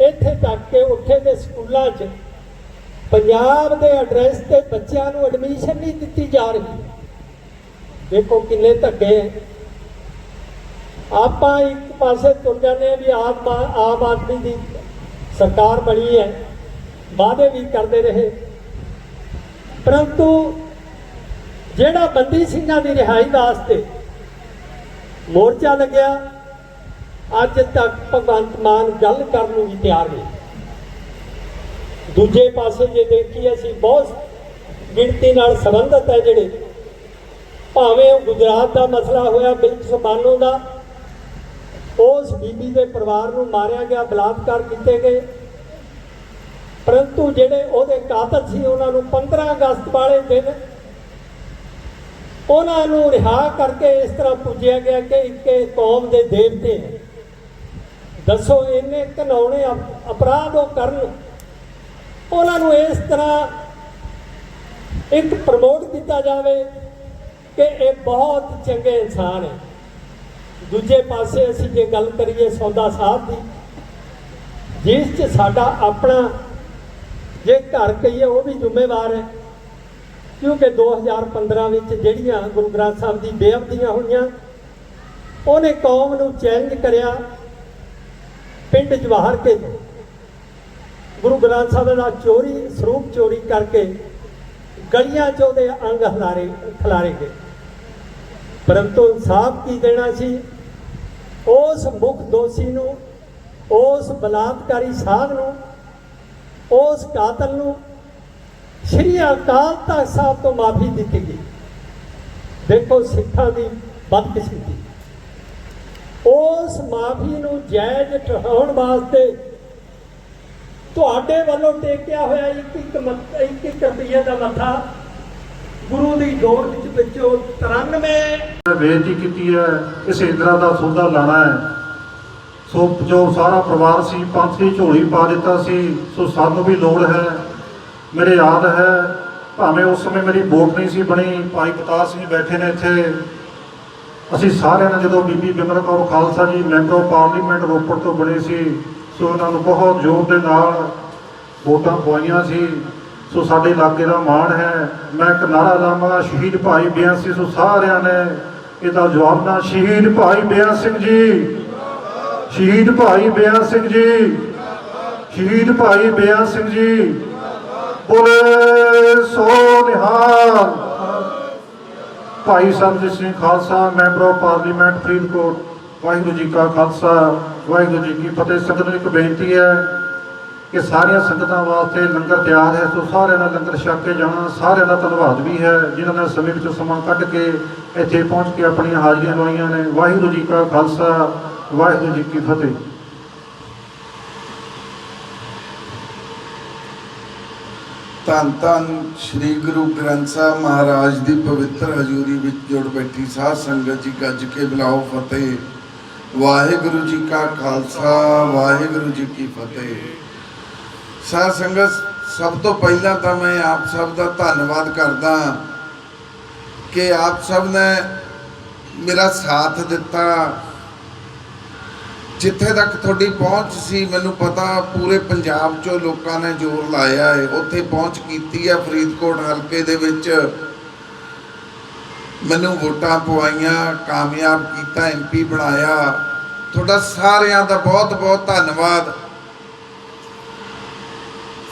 ਇੱਥੇ ਤੱਕ ਕਿ ਉੱਥੇ ਦੇ ਸਕੂਲਾਂ 'ਚ ਪੰਜਾਬ ਦੇ ਐਡਰੈਸ ਤੇ ਬੱਚਿਆਂ ਨੂੰ ਐਡਮਿਸ਼ਨ ਨਹੀਂ ਦਿੱਤੀ ਜਾ ਰਹੀ। ਦੇਖੋ ਕਿੰਨੇ ਧੱਕੇ ਹੈ। ਆਪਾਂ ਇੱਕ ਪਾਸੇ ਤੁਰ ਜਾਂਦੇ ਹਾਂ ਵੀ ਆਪ ਆਮ ਆਦਮੀ ਦੀ ਸਰਕਾਰ ਬਣੀ ਹੈ, ਵਾਅਦੇ ਵੀ ਕਰਦੇ ਰਹੇ। ਪਰੰਤੂ ਜਿਹੜਾ ਬੰਦੀ ਸਿੰਘਾਂ ਦੀ ਰਿਹਾਈ ਵਾਸਤੇ ਮੋਰਚਾ ਲੱਗਿਆ, ਅੱਜ ਤੱਕ ਭਗਵੰਤ ਮਾਨ ਗੱਲ ਕਰਨ ਨੂੰ ਵੀ ਤਿਆਰ ਨਹੀਂ। ਦੂਜੇ ਪਾਸੇ ਜੇ ਦੇਖੀਏ ਅਸੀਂ, ਬਹੁਤ ਗਿਣਤੀ ਨਾਲ ਸੰਬੰਧਤ ਹੈ ਜਿਹੜੇ। ਭਾਵੇਂ ਉਹ ਗੁਜਰਾਤ ਦਾ ਮਸਲਾ ਹੋਇਆ ਬਿਲਕ ਸਬਾਨੋ ਦਾ, ਉਸ ਬੀਬੀ ਦੇ ਪਰਿਵਾਰ ਨੂੰ ਮਾਰਿਆ ਗਿਆ, ਬਲਾਤਕਾਰ ਕੀਤੇ ਗਏ। ਪਰੰਤੂ ਜਿਹੜੇ ਉਹਦੇ ਕਾਤਲ ਸੀ, ਉਹਨਾਂ ਨੂੰ 15 ਅਗਸਤ ਵਾਲੇ ਦਿਨ ਉਹਨਾਂ ਨੂੰ ਰਿਹਾ ਕਰਕੇ ਇਸ ਤਰ੍ਹਾਂ ਪੁੱਜਿਆ ਗਿਆ ਕਿ ਇੱਕ ਕੌਮ ਦੇ ਦੇਵਤੇ ਹੈ ਦੱਸੋ, ਇੰਨੇ ਘਨਾਉਣੇ ਅਪ- ਅਪਰਾਧ ਉਹ ਕਰਨ ਉਹਨਾਂ ਨੂੰ ਇਸ ਤਰ੍ਹਾਂ ਇੱਕ ਪ੍ਰਮੋਟ ਕੀਤਾ ਜਾਵੇ ਕਿ ਇਹ ਬਹੁਤ ਚੰਗੇ ਇਨਸਾਨ ਹੈ। ਦੂਜੇ ਪਾਸੇ ਅਸੀਂ ਜੇ ਗੱਲ ਕਰੀਏ ਸੌਦਾ ਸਾਹਿਬ ਦੀ, ਜਿਸ 'ਚ ਸਾਡਾ ਆਪਣਾ ਜੇ ਘਰ ਕਹੀਏ ਉਹ ਵੀ ਜ਼ਿੰਮੇਵਾਰ ਹੈ, ਕਿਉਂਕਿ 2015 ਵਿੱਚ ਜਿਹੜੀਆਂ ਗੁਰੂ ਗ੍ਰੰਥ ਸਾਹਿਬ ਦੀ ਬੇਅਦਬੀਆਂ ਹੋਈਆਂ, ਉਹਨੇ ਕੌਮ ਨੂੰ ਚੈਲੰਜ ਕਰਿਆ ਪਿੰਡ ਜਵਾਹਰ ਕੇ ਤੋਂ ਗੁਰੂ ਗ੍ਰੰਥ ਸਾਹਿਬ ਦਾ ਚੋਰੀ, ਸਰੂਪ ਚੋਰੀ ਕਰਕੇ ਗਲੀਆਂ 'ਚ ਉਹਦੇ ਅੰਗ ਹਲਾਰੇ ਖਿਲਾਰੇ ਗਏ। ਪਰੰਤੂ ਇਨਸਾਫ ਕੀ ਦੇਣਾ ਸੀ? ਉਸ ਮੁੱਖ ਦੋਸ਼ੀ ਨੂੰ, ਉਸ ਬਲਾਤਕਾਰੀ ਸਾਧ ਨੂੰ, ਉਸ ਕਾਤਲ ਨੂੰ ਸ਼੍ਰੀ ਅਕਾਲ ਤਖਤ ਸਾਹਿਬ ਤੋਂ ਮਾਫੀ ਦਿੱਤੀ ਗਈ। ਦੇਖੋ ਸਿੱਖਾਂ ਦੀ ਬਦਕਿਸਮਤੀ। ਉਸ ਮਾਫੀ ਨੂੰ ਜਾਇਜ਼ ਠਹਿਰਾਉਣ ਵਾਸਤੇ ਤੁਹਾਡੇ ਵੱਲੋਂ ਟੇਕਿਆ ਹੋਇਆ ਇੱਕ ਇੱਕ ਮੱਥ- ਇੱਕ ਇੱਕ ਰੁਪਈਏ ਦਾ ਮੱਥਾ ਗੁਰੂ ਦੀ ਡੋਰ ਵਿੱਚ ਵਿੱਚੋਂ 93 ਬੇਨਤੀ ਕੀਤੀ ਹੈ, ਇਸ ਇੰਦਰਾ ਦਾ ਸੌਦਾ ਲਾਣਾ ਹੈ। ਸੋ ਜੋ ਸਾਰਾ ਪਰਿਵਾਰ ਸੀ, ਪੰਥ ਦੀ ਝੋਲੀ ਪਾ ਦਿੱਤਾ ਸੀ, ਸੋ ਸਾਨੂੰ ਵੀ ਲੋੜ ਹੈ। ਮੇਰੇ ਯਾਦ ਹੈ, ਭਾਵੇਂ ਉਸ ਸਮੇਂ ਮੇਰੀ ਵੋਟ ਨਹੀਂ ਸੀ ਬਣੀ, ਭਾਈ ਪਤਾਰ ਸਿੰਘ ਬੈਠੇ ਨੇ ਇੱਥੇ। ਅਸੀਂ ਸਾਰਿਆਂ ਨੇ ਜਦੋਂ ਬੀਬੀ ਬਿਮਰ ਕੌਰ ਖਾਲਸਾ ਜੀ ਮੈਂਬਰ ਆਫ ਪਾਰਲੀਮੈਂਟ ਰੋਪੜ ਤੋਂ ਬਣੇ ਸੀ ਸੋ ਉਹਨਾਂ ਨੂੰ ਬਹੁਤ ਜ਼ੋਰ ਦੇ ਨਾਲ ਵੋਟਾਂ ਪਵਾਈਆਂ ਸੀ। ਸੋ ਸਾਡੇ ਇਲਾਕੇ ਦਾ ਮਾਣ ਹੈ। ਮੈਂ ਇੱਕ ਨਾਰਾ ਲਾਵਾਂਗਾ ਸ਼ਹੀਦ ਭਾਈ ਬੇਅੰਤ ਸਿੰਘ, ਸੋ ਸਾਰਿਆਂ ਨੇ ਇਹਦਾ ਜਵਾਬ ਨਾ ਸ਼ਹੀਦ ਭਾਈ ਬੇਅੰਤ ਸਿੰਘ ਜੀ। ਸ਼ਹੀਦ ਭਾਈ ਬੇਅੰਤ ਸਿੰਘ ਜੀ। ਸ਼ਹੀਦ ਭਾਈ ਬੇਅੰਤ ਸਿੰਘ ਜੀ। ਬੋਲੇ ਸੋ ਨਿਹਾਲ। Bhai Sarabjit Singh Khalsa, member of parliament Faridkot. Waheguru ji ਕਾ ਖਾਲਸਾ, ਵਾਹਿਗੁਰੂ ਜੀ ਕੀ ਫਤਿਹ। ਸੰਗਤ ਨੂੰ ਇੱਕ ਬੇਨਤੀ ਹੈ ਕਿ ਸਾਰੀਆਂ ਸੰਗਤਾਂ ਵਾਸਤੇ ਲੰਗਰ ਤਿਆਰ ਹੈ, ਸੋ ਸਾਰਿਆਂ ਦਾ ਲੰਗਰ ਛਕ ਕੇ ਜਾਣਾ। ਸਾਰਿਆਂ ਦਾ ਧੰਨਵਾਦ ਵੀ ਹੈ, ਜਿਨ੍ਹਾਂ ਨੇ ਸਮੇਂ ਵਿੱਚੋਂ ਸਮਾਂ ਕੱਢ ਕੇ ਇੱਥੇ ਪਹੁੰਚ ਕੇ ਆਪਣੀਆਂ ਹਾਜ਼ਰੀਆਂ ਲਵਾਈਆਂ ਨੇ। ਵਾਹਿਗੁਰੂ ਜੀ ਕਾ ਖਾਲਸਾ, ਵਾਹਿਗੁਰੂ ਜੀ ਕੀ ਫਤਿਹ। ਧੰਨ ਧੰਨ ਸ੍ਰੀ ਗੁਰੂ ਗ੍ਰੰਥ ਸਾਹਿਬ ਮਹਾਰਾਜ ਦੀ ਪਵਿੱਤਰ ਹਜ਼ੂਰੀ ਵਿੱਚ ਜੁੜ ਬੈਠੀ ਸਾਧ ਸੰਗਤ ਜੀ, ਗੱਜ ਕੇ ਬੁਲਾਓ ਫਤਿਹ। ਵਾਹਿਗੁਰੂ ਜੀ ਕਾ ਖਾਲਸਾ, ਵਾਹਿਗੁਰੂ ਜੀ ਕੀ ਫਤਿਹ। ਸਾਧ ਸੰਗਤ, ਸਭ ਤੋਂ ਪਹਿਲਾਂ ਤਾਂ ਮੈਂ ਆਪ ਸਭ ਦਾ ਧੰਨਵਾਦ ਕਰਦਾ ਕਿ ਆਪ ਸਭ ਨੇ ਮੇਰਾ ਸਾਥ ਦਿੱਤਾ। ਜਿੱਥੇ ਤੱਕ ਤੁਹਾਡੀ ਪਹੁੰਚ ਸੀ, ਮੈਨੂੰ ਪਤਾ ਪੂਰੇ ਪੰਜਾਬ 'ਚੋਂ ਲੋਕਾਂ ਨੇ ਜ਼ੋਰ ਲਾਇਆ ਹੈ। ਉੱਥੇ ਪਹੁੰਚ ਕੀਤੀ ਹੈ ਫਰੀਦਕੋਟ ਹਲਕੇ ਦੇ ਵਿੱਚ। ਮੈਨੂੰ ਵੋਟਾਂ ਪਵਾਈਆਂ, ਕਾਮਯਾਬ ਕੀਤਾ ਐਮਪੀ ਬਣਾਇਆ। ਤੁਹਾਡਾ ਸਾਰਿਆਂ ਦਾ ਬਹੁਤ ਬਹੁਤ ਧੰਨਵਾਦ।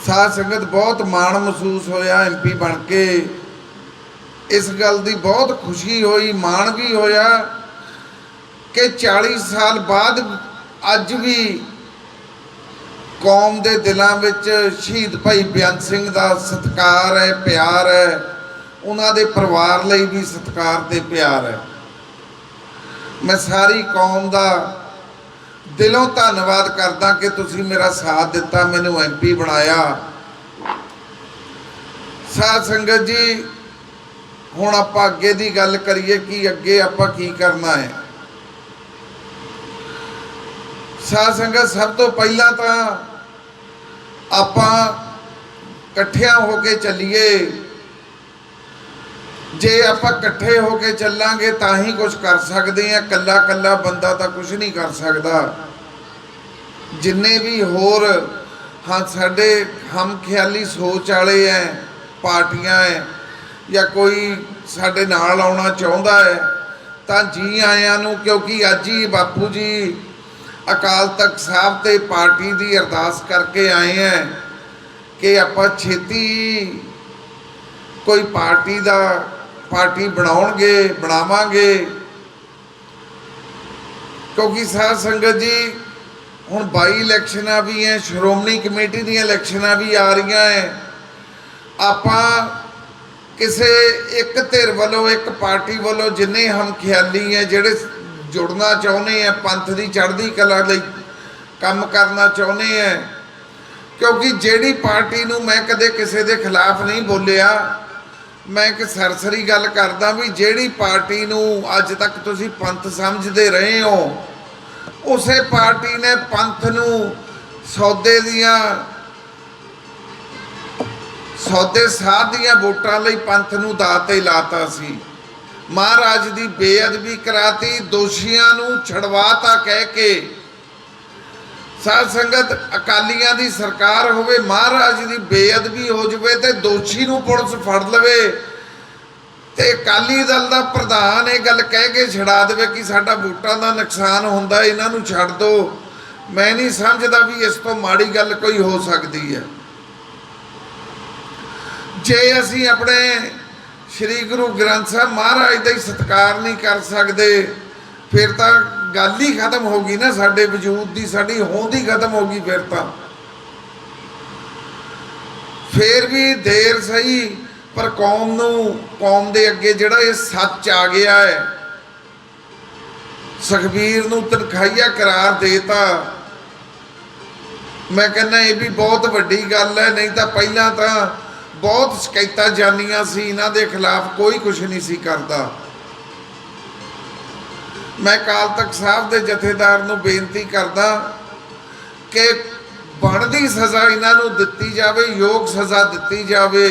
ਸਾਧ ਸੰਗਤ ਬਹੁਤ ਮਾਣ ਮਹਿਸੂਸ ਹੋਇਆ ਐਮਪੀ ਬਣ ਕੇ। ਇਸ ਗੱਲ ਦੀ ਬਹੁਤ ਖੁਸ਼ੀ ਹੋਈ, ਮਾਣ ਵੀ ਹੋਇਆ ਕਿ 40 ਸਾਲ ਬਾਅਦ ਅੱਜ ਵੀ ਕੌਮ ਦੇ ਦਿਲਾਂ ਵਿੱਚ ਸ਼ਹੀਦ ਭਾਈ ਬੇਅੰਤ ਸਿੰਘ ਦਾ ਸਤਿਕਾਰ ਹੈ, ਪਿਆਰ ਹੈ। ਉਹਨਾਂ ਦੇ ਪਰਿਵਾਰ ਲਈ ਵੀ ਸਤਿਕਾਰ ਤੇ ਪਿਆਰ ਹੈ। ਮੈਂ ਸਾਰੀ ਕੌਮ ਦਾ ਦਿਲੋਂ ਧੰਨਵਾਦ ਕਰਦਾ ਕਿ ਤੁਸੀਂ ਮੇਰਾ ਸਾਥ ਦਿੱਤਾ, ਮੈਨੂੰ ਐਮਪੀ ਬਣਾਇਆ। ਸਾਧ ਸੰਗਤ ਜੀ, ਹੁਣ ਆਪਾਂ ਅੱਗੇ ਦੀ ਗੱਲ ਕਰੀਏ ਕਿ ਅੱਗੇ ਆਪਾਂ ਕੀ ਕਰਨਾ ਹੈ। ਸਾਧ ਸੰਗਤ ਸਭ ਤੋਂ ਪਹਿਲਾਂ ਤਾਂ ਆਪਾਂ ਇਕੱਠਿਆਂ ਹੋ ਕੇ ਚੱਲੀਏ। ਜੇ ਆਪਾਂ ਇਕੱਠੇ ਹੋ ਕੇ ਚੱਲਾਂਗੇ ਤਾਂ ਹੀ ਕੁਝ ਕਰ ਸਕਦੇ ਆ ਕੱਲਾ ਕੱਲਾ ਬੰਦਾ ਤਾਂ ਕੁਝ ਨਹੀਂ ਕਰ ਸਕਦਾ। ਜਿੰਨੇ ਵੀ ਹੋਰ ਹਾਂ, ਸਾਡੇ ਹਮ ਖਿਆਲੀ ਸੋਚ ਵਾਲੇ ਐ, ਪਾਰਟੀਆਂ ਐ, ਜਾਂ ਕੋਈ ਸਾਡੇ ਨਾਲ ਆਉਣਾ ਚਾਹੁੰਦਾ ਹੈ ਤਾਂ ਜੀ ਆਇਆਂ ਨੂੰ ਕਿਉਂਕਿ ਅੱਜ ਹੀ ਬਾਪੂ ਜੀ ਅਕਾਲ ਤਖਤ ਸਾਹਿਬ ਤੇ ਪਾਰਟੀ ਦੀ ਅਰਦਾਸ ਕਰਕੇ ਆਏ ਹੈ ਕਿ ਆਪਾਂ ਛੇਤੀ ਕੋਈ ਪਾਰਟੀ ਦਾ ਪਾਰਟੀ ਬਣਾਉਣਗੇ, ਬਣਾਵਾਂਗੇ। ਕਿਉਂਕਿ ਸਾਧ ਸੰਗਤ ਜੀ, ਹੁਣ 22 ਇਲੈਕਸ਼ਨਾਂ ਵੀ ਹੈ ਸ਼੍ਰੋਮਣੀ ਕਮੇਟੀ ਦੀਆਂ ਇਲੈਕਸ਼ਨਾਂ ਵੀ ਆ ਰਹੀਆਂ ਹੈ ਆਪਾਂ ਕਿਸੇ ਇੱਕ ਧਿਰ ਵੱਲੋਂ, ਇੱਕ ਪਾਰਟੀ ਵੱਲੋਂ ਜਿੰਨੇ ਹਮ ਖਿਆਲੀ ਹੈ ਜਿਹੜੇ ਜੁੜਨਾ ਚਾਹੁੰਦੇ ਆ ਪੰਥ ਦੀ ਚੜ੍ਹਦੀ ਕਲਾ ਲਈ ਕੰਮ ਕਰਨਾ ਚਾਹੁੰਦੇ ਆ ਕਿਉਂਕਿ ਜਿਹੜੀ ਪਾਰਟੀ ਨੂੰ ਮੈਂ ਕਦੇ ਕਿਸੇ ਦੇ ਖਿਲਾਫ ਨਹੀਂ ਬੋਲਿਆ ਮੈਂ ਇੱਕ ਸਰਸਰੀ ਗੱਲ ਕਰਦਾ ਵੀ ਜਿਹੜੀ ਪਾਰਟੀ ਨੂੰ ਅੱਜ ਤੱਕ ਤੁਸੀਂ ਪੰਥ ਸਮਝਦੇ ਰਹੇ ਹੋ, ਉਸੇ ਪਾਰਟੀ ਨੇ ਪੰਥ ਨੂੰ ਸੌਦੇ ਦੀਆਂ, ਸੌਦੇ ਸਾਧ ਦੀਆਂ ਵੋਟਾਂ ਲਈ ਪੰਥ ਨੂੰ ਦਾਅ ਤੇ ਲਾਤਾ ਸੀ। ਮਹਾਰਾਜ ਦੀ ਬੇਅਦਬੀ ਕਰਾਤੀ, ਦੋਸ਼ੀਆਂ ਨੂੰ ਛਡਵਾਤਾ ਕਹਿ ਕੇ ਸਾਧ ਸੰਗਤ, ਅਕਾਲੀਆਂ ਦੀ ਸਰਕਾਰ ਹੋਵੇ, ਮਹਾਰਾਜ ਦੀ ਬੇਅਦਬੀ ਹੋ ਜਵੇ ਤੇ ਦੋਸ਼ੀ ਨੂੰ ਪੁਲਿਸ ਫੜ ਲਵੇ। ਤੇ ਅਕਾਲੀ ਦਲ ਦਾ ਪ੍ਰਧਾਨ ਇਹ ਗੱਲ ਕਹਿ ਕੇ ਛਡਾ ਦੇਵੇ ਕਿ ਸਾਡਾ ਵੋਟਾਂ ਦਾ ਨੁਕਸਾਨ ਹੁੰਦਾ, ਇਹਨਾਂ ਨੂੰ ਛੱਡ ਦਿਓ ਮੈਂ ਨਹੀਂ ਸਮਝਦਾ ਵੀ ਇਸ ਤੋਂ ਮਾੜੀ ਗੱਲ ਕੋਈ ਹੋ ਸਕਦੀ ਹੈ। ਜੇ ਅਸੀਂ ਆਪਣੇ ਸ੍ਰੀ ਗੁਰੂ ਗ੍ਰੰਥ ਸਾਹਿਬ ਮਹਾਰਾਜ ਦਾ ਹੀ ਸਤਿਕਾਰ ਨਹੀਂ ਕਰ ਸਕਦੇ ਫਿਰ ਤਾਂ ਗੱਲ ਹੀ ਖਤਮ ਹੋ ਗਈ ਨਾ ਸਾਡੇ ਵਜੂਦ ਦੀ, ਸਾਡੀ ਹੋਂਦ ਹੀ ਖਤਮ ਹੋ ਗਈ ਫਿਰ ਤਾਂ। ਫਿਰ ਵੀ ਦੇਰ ਸਹੀ, ਪਰ ਕੌਮ ਨੂੰ, ਕੌਮ ਦੇ ਅੱਗੇ ਜਿਹੜਾ ਇਹ ਸੱਚ ਆ ਗਿਆ ਹੈ, ਸੁਖਬੀਰ ਨੂੰ ਤਨਖਾਈਆ ਕਰਾਰ ਦੇਤਾ ਮੈਂ ਕਹਿੰਦਾ ਇਹ ਵੀ ਬਹੁਤ ਵੱਡੀ ਗੱਲ ਹੈ, ਨਹੀਂ ਤਾਂ ਪਹਿਲਾਂ ਤਾਂ ਬਹੁਤ ਸ਼ਿਕਾਇਤਾਂ ਜਾਂਦੀਆਂ ਸੀ, ਇਹਨਾਂ ਦੇ ਖਿਲਾਫ ਕੋਈ ਕੁਝ ਨਹੀਂ ਸੀ ਕਰਦਾ। ਮੈਂ ਕਾਲ ਤਖਤ ਸਾਹਿਬ ਦੇ ਜਥੇਦਾਰ ਨੂੰ ਬੇਨਤੀ ਕਰਦਾ ਕਿ ਬਣਦੀ ਸਜ਼ਾ ਇਹਨਾਂ ਨੂੰ ਦਿੱਤੀ ਜਾਵੇ, ਯੋਗ ਸਜ਼ਾ ਦਿੱਤੀ ਜਾਵੇ।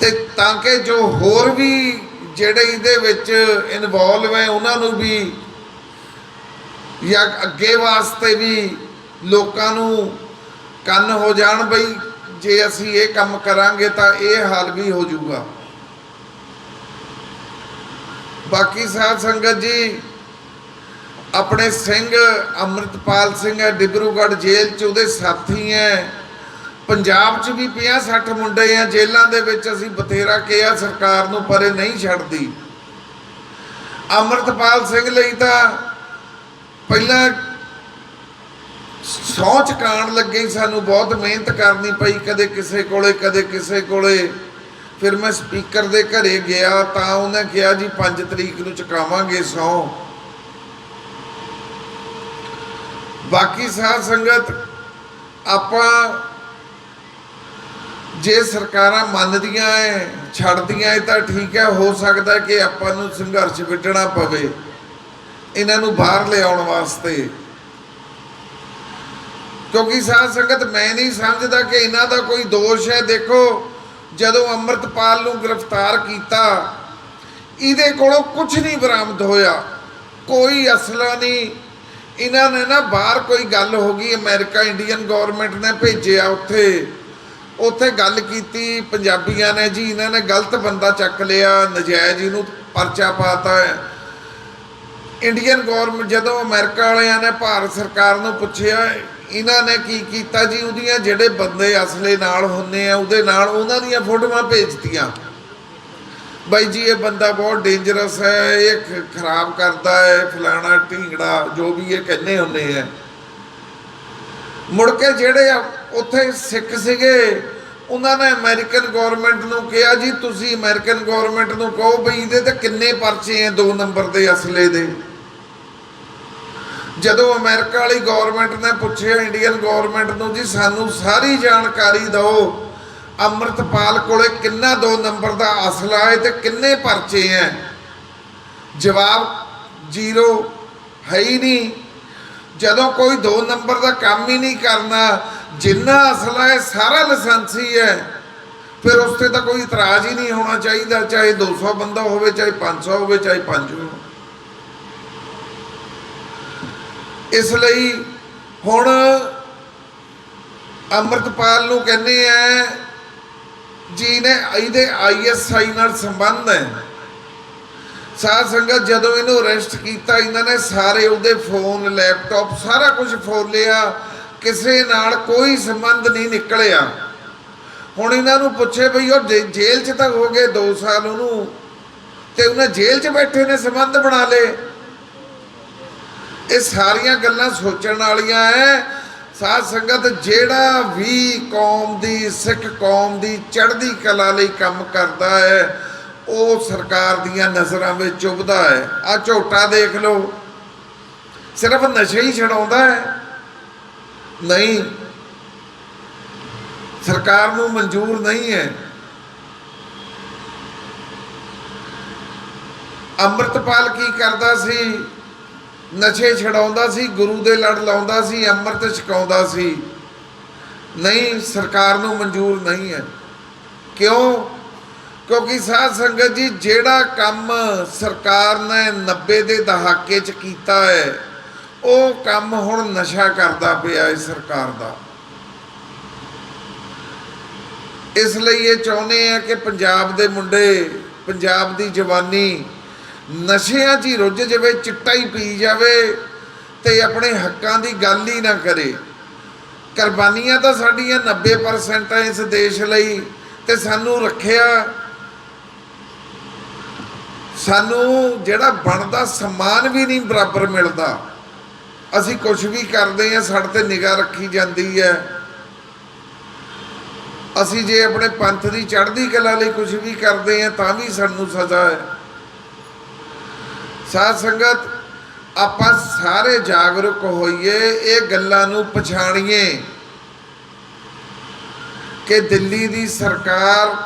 ਤੇ ਤਾਂ ਕਿ ਜੋ ਹੋਰ ਵੀ ਜਿਹੜੇ ਇਹਦੇ ਵਿੱਚ ਇਨਵੋਲਵ ਹੈ, ਉਹਨਾਂ ਨੂੰ ਵੀ ਜਾਂ ਅੱਗੇ ਵਾਸਤੇ ਵੀ ਲੋਕਾਂ ਨੂੰ ਕੰਨ ਹੋ ਜਾਣ ਬਈ, ਜੇ ਅਸੀਂ ਇਹ ਕੰਮ ਕਰਾਂਗੇ ਤਾਂ ਇਹ ਹਾਲ ਵੀ ਹੋ ਜਾਊਗਾ। ਬਾਕੀ ਸਾਧ ਸੰਗਤ ਜੀ, ਆਪਣੇ ਸਿੰਘ ਅੰਮ੍ਰਿਤਪਾਲ ਸਿੰਘ ਹੈ, ਡਿਬਰੂਗੜ੍ਹ ਜੇਲ੍ਹ 'ਚ ਉਹਦੇ ਸਾਥੀ ਹੈ। ਪੰਜਾਬ 'ਚ ਵੀ 50 60 ਮੁੰਡੇ ਆ, ਜੇਲ੍ਹਾਂ ਦੇ ਵਿੱਚ ਅਸੀਂ ਬਥੇਰਾ ਕਿਹਾ, ਸਰਕਾਰ ਨੂੰ ਪਰੇ ਨਹੀਂ ਛੱਡਦੀ। ਅੰਮ੍ਰਿਤਪਾਲ ਸਿੰਘ ਲਈ ਤਾਂ ਪਹਿਲਾਂ ਸਹੁੰ ਚੁਕਾਉਣ ਲੱਗੇ ਸਾਨੂੰ ਬਹੁਤ ਮਿਹਨਤ ਕਰਨੀ ਪਈ, ਕਦੇ ਕਿਸੇ ਕੋਲੇ, ਕਦੇ ਕਿਸੇ ਕੋਲੇ। ਫਿਰ ਮੈਂ ਸਪੀਕਰ ਦੇ ਘਰੇ ਗਿਆ ਤਾਂ ਉਹਨੇ ਕਿਹਾ ਜੀ 5 ਤਰੀਕ ਨੂੰ ਚੁਕਾਵਾਂਗੇ ਸਹੁੰ ਬਾਕੀ ਸਾਧ ਸੰਗਤ, ਆਪਾਂ ਜੇ ਸਰਕਾਰਾਂ ਮੰਨਦੀਆਂ ਐ, ਛੱਡਦੀਆਂ ਐ, ਤਾਂ ਠੀਕ ਹੈ ਹੋ ਸਕਦਾ ਕਿ ਆਪਾਂ ਨੂੰ ਸੰਘਰਸ਼ ਵਿੱਢਣਾ ਪਵੇ। ਇਹਨਾਂ ਨੂੰ ਬਾਹਰ ਲਿਆਉਣ ਵਾਸਤੇ। ਕਿਉਂਕਿ ਸਾਧ ਸੰਗਤ, ਮੈਂ ਨਹੀਂ ਸਮਝਦਾ ਕਿ ਇਹਨਾਂ ਦਾ ਕੋਈ ਦੋਸ਼ ਹੈ ਦੇਖੋ ਜਦੋਂ ਅੰਮ੍ਰਿਤਪਾਲ ਨੂੰ ਗ੍ਰਿਫਤਾਰ ਕੀਤਾ, ਇਹਦੇ ਕੋਲੋਂ ਕੁਝ ਨਹੀਂ ਬਰਾਮਦ ਹੋਇਆ। ਕੋਈ ਅਸਲਾ ਨਹੀਂ। ਇਹਨਾਂ ਨੇ ਨਾ ਬਾਹਰ ਕੋਈ ਗੱਲ ਹੋ ਗਈ, ਅਮਰੀਕਾ ਇੰਡੀਅਨ ਗਵਰਨਮੈਂਟ ਨੇ ਭੇਜਿਆ ਉੱਥੇ। ਉੱਥੇ ਗੱਲ ਕੀਤੀ, ਪੰਜਾਬੀਆਂ ਨੇ ਜੀ, ਇਹਨਾਂ ਨੇ ਗਲਤ ਬੰਦਾ ਚੱਕ ਲਿਆ, ਨਜਾਇਜ਼ ਇਹਨੂੰ ਪਰਚਾ ਪਾਤਾ ਹੈ। ਇੰਡੀਅਨ ਗਵਰਨਮੈਂਟ ਜਦੋਂ ਅਮਰੀਕਾ ਵਾਲਿਆਂ ਨੇ ਭਾਰਤ ਸਰਕਾਰ ਨੂੰ ਪੁੱਛਿਆ ਇਹਨਾਂ ਨੇ ਕੀ ਕੀਤਾ ਜੀ? ਉਹਦੀਆਂ ਜਿਹੜੇ ਬੰਦੇ ਅਸਲੇ ਨਾਲ ਹੁੰਦੇ ਆ, ਉਹਦੇ ਨਾਲ ਉਹਨਾਂ ਦੀਆਂ ਫੋਟੋਆਂ ਭੇਜਤੀਆਂ। ਬਾਈ ਜੀ, ਇਹ ਬੰਦਾ ਬਹੁਤ ਡੇਂਜਰਸ ਹੈ, ਇਹ ਖਰਾਬ ਕਰਦਾ ਹੈ, ਫਲਾਣਾ ਢੀਂਗੜਾ, ਜੋ ਵੀ ਇਹ ਕਹਿੰਦੇ ਹੁੰਦੇ ਆ। ਮੁੜ ਕੇ ਜਿਹੜੇ ਉੱਥੇ ਸਿੱਖ ਸੀਗੇ, ਉਹਨਾਂ ਨੇ ਅਮਰੀਕਨ ਗਵਰਨਮੈਂਟ ਨੂੰ ਕਿਹਾ ਜੀ, ਤੁਸੀਂ ਅਮਰੀਕਨ ਗਵਰਨਮੈਂਟ ਨੂੰ ਕਹੋ ਬਈ, ਇਹਦੇ ਤੇ ਕਿੰਨੇ ਪਰਚੇ ਆ ਦੋ ਨੰਬਰ ਦੇ ਅਸਲੇ ਦੇ? ਜਦੋਂ ਅਮਰੀਕਾ ਵਾਲੀ ਗਵਰਨਮੈਂਟ ਨੇ ਪੁੱਛਿਆ ਇੰਡੀਅਨ ਗਵਰਨਮੈਂਟ ਨੂੰ, ਜੀ, ਸਾਨੂੰ ਸਾਰੀ ਜਾਣਕਾਰੀ ਦਿਓ, ਅੰਮ੍ਰਿਤਪਾਲ ਕੋਲੇ ਕਿੰਨਾ ਦੋ ਨੰਬਰ ਦਾ ਅਸਲਾ ਹੈ ਤੇ ਕਿੰਨੇ ਪਰਚੇ ਹੈ? ਜਵਾਬ ਜ਼ੀਰੋ ਹੈ ਹੀ ਨਹੀਂ। ਜਦੋਂ ਕੋਈ ਦੋ ਨੰਬਰ ਦਾ ਕੰਮ ਹੀ ਨਹੀਂ ਕਰਨਾ, ਜਿੰਨਾ ਅਸਲਾ ਹੈ, ਸਾਰਾ ਲਾਇਸੈਂਸੀ ਹੈ ਫਿਰ ਉਸ ਤੇ ਤਾਂ ਕੋਈ ਇਤਰਾਜ਼ ਹੀ ਨਹੀਂ ਹੋਣਾ ਚਾਹੀਦਾ, ਚਾਹੇ 200 ਬੰਦਾ ਹੋਵੇ, ਚਾਹੇ 500 ਹੋਵੇ, ਚਾਹੇ 5 ਹੋਵੇ। ਇਸ ਲਈ ਹੁਣ ਅੰਮ੍ਰਿਤਪਾਲ ਨੂੰ ਕਹਿੰਦੇ ਆ ਜੀ ਨੇ ਇਹਦੇ ਆਈਐਸਆਈ ਨਾਲ ਸੰਬੰਧ ਹੈ। ਸਾਧ ਸੰਗਤ ਜਦੋਂ ਇਹਨੂੰ ਅਰੈਸਟ ਕੀਤਾ, ਇਹਨਾਂ ਨੇ ਸਾਰੇ ਉਹਦੇ ਫੋਨ ਲੈਪਟਾਪ ਸਾਰਾ ਕੁਝ ਫੋਨ ਲਿਆ। ਕਿਸੇ ਨਾਲ ਕੋਈ ਸੰਬੰਧ ਨਹੀਂ ਨਿਕਲਿਆ। ਹੁਣ ਇਹਨਾਂ ਨੂੰ ਪੁੱਛੇ ਬਈ, ਉਹ ਜੇ- ਜੇਲ੍ਹ 'ਚ ਤਾਂ ਹੋ ਗਏ 2 ਸਾਲ ਉਹਨੂੰ, ਤੇ ਉਹਨੇ ਜੇਲ੍ਹ 'ਚ ਬੈਠੇ ਨੇ, ਸੰਬੰਧ ਬਣਾ ਲਏ। ਇਹ ਸਾਰੀਆਂ ਗੱਲਾਂ ਸੋਚਣ ਵਾਲੀਆਂ ਐ। ਸਾਧ ਸੰਗਤ, ਜਿਹੜਾ ਵੀ ਕੌਮ ਦੀ, ਸਿੱਖ ਕੌਮ ਦੀ ਚੜ੍ਹਦੀ ਕਲਾ ਲਈ ਕੰਮ ਕਰਦਾ ਹੈ ਉਹ ਸਰਕਾਰ ਦੀਆਂ ਨਜ਼ਰਾਂ ਵਿੱਚ ਚੁਭਦਾ ਹੈ ਆ ਝੋਟਾ ਦੇਖ ਲਓ। ਸਿਰਫ ਨਸ਼ੇ ਹੀ ਛਡਾਉਂਦਾ ਹੈ ਨਹੀਂ। ਸਰਕਾਰ ਨੂੰ ਮਨਜ਼ੂਰ ਨਹੀਂ ਹੈ ਅੰਮ੍ਰਿਤਪਾਲ ਕੀ ਕਰਦਾ ਸੀ? ਨਸ਼ੇ ਛਡਾਉਂਦਾ ਸੀ, ਗੁਰੂ ਦੇ ਲੜ ਲਾਉਂਦਾ ਸੀ, ਅੰਮ੍ਰਿਤ ਛਕਾਉਂਦਾ ਸੀ। ਨਹੀਂ, ਸਰਕਾਰ ਨੂੰ ਮਨਜ਼ੂਰ ਨਹੀਂ ਹੈ। ਕਿਉਂ? ਕਿਉਂਕਿ ਸਾਧ ਸੰਗਤ ਜੀ, ਜਿਹੜਾ ਕੰਮ ਸਰਕਾਰ ਨੇ 90 ਦੇ ਦਹਾਕੇ 'ਚ ਕੀਤਾ ਹੈ, ਉਹ ਕੰਮ ਹੁਣ ਨਸ਼ਾ ਕਰਦਾ ਪਿਆ ਹੈ ਸਰਕਾਰ ਦਾ। ਇਸ ਲਈ ਇਹ ਚਾਹੁੰਦੇ ਆ ਕਿ ਪੰਜਾਬ ਦੇ ਮੁੰਡੇ, ਪੰਜਾਬ ਦੀ ਜਵਾਨੀ ਨਸ਼ਿਆਂ 'ਚ ਹੀ ਰੁੱਝ ਜਾਵੇ, ਚਿੱਟਾ ਹੀ ਪੀ ਜਾਵੇ ਤੇ ਆਪਣੇ ਹੱਕਾਂ ਦੀ ਗੱਲ ਹੀ ਨਾ ਕਰੇ। ਕੁਰਬਾਨੀਆਂ ਤਾਂ ਸਾਡੀਆਂ 90% ਹੈ ਇਸ ਦੇਸ਼ ਲਈ ਤੇ ਸਾਨੂੰ ਰੱਖਿਆ। ਸਾਨੂੰ ਜਿਹੜਾ ਬਣਦਾ ਸਨਮਾਨ ਵੀ ਨਹੀਂ ਬਰਾਬਰ ਮਿਲਦਾ। ਅਸੀਂ ਕੁਝ ਵੀ ਕਰਦੇ ਹਾਂ, ਸਾਡੇ ਤੇ ਨਿਗਾਹ ਰੱਖੀ ਜਾਂਦੀ ਹੈ। ਅਸੀਂ ਜੇ ਆਪਣੇ ਪੰਥ ਦੀ ਚੜ੍ਹਦੀ ਕਲਾ ਲਈ ਕੁਝ ਵੀ ਕਰਦੇ ਹਾਂ, ਤਾਂ ਵੀ ਸਾਨੂੰ ਸਜ਼ਾ ਹੈ। ਸਾਧ ਸੰਗਤ, ਆਪਾਂ ਸਾਰੇ ਜਾਗਰੂਕ ਹੋਈਏ, ਇਹ ਗੱਲਾਂ ਨੂੰ ਪਛਾਣੀਏ ਕਿ ਦਿੱਲੀ ਦੀ ਸਰਕਾਰ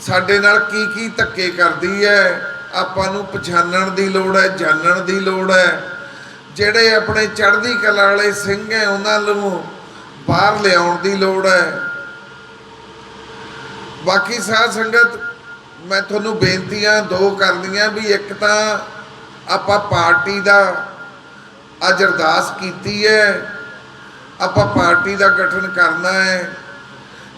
ਸਾਡੇ ਨਾਲ ਕੀ ਕੀ ਧੱਕੇ ਕਰਦੀ ਹੈ। ਆਪਾਂ ਨੂੰ ਪਛਾਣਨ ਦੀ ਲੋੜ ਹੈ, ਜਾਣਨ ਦੀ ਲੋੜ ਹੈ। ਜਿਹੜੇ ਆਪਣੇ ਚੜ੍ਹਦੀ ਕਲਾ ਵਾਲੇ ਸਿੰਘ ਹੈ, ਉਹਨਾਂ ਨੂੰ ਬਾਹਰ ਲਿਆਉਣ ਦੀ ਲੋੜ ਹੈ। ਬਾਕੀ ਸਾਧ ਸੰਗਤ ਮੈਂ ਤੁਹਾਨੂੰ ਬੇਨਤੀਆਂ ਦੋ ਕਰਨੀਆਂ ਵੀ ਇੱਕ ਤਾਂ ਆਪਾਂ ਪਾਰਟੀ ਦਾ ਅੱਜ ਅਰਦਾਸ ਕੀਤੀ ਹੈ, ਆਪਾਂ ਪਾਰਟੀ ਦਾ ਗਠਨ ਕਰਨਾ ਹੈ।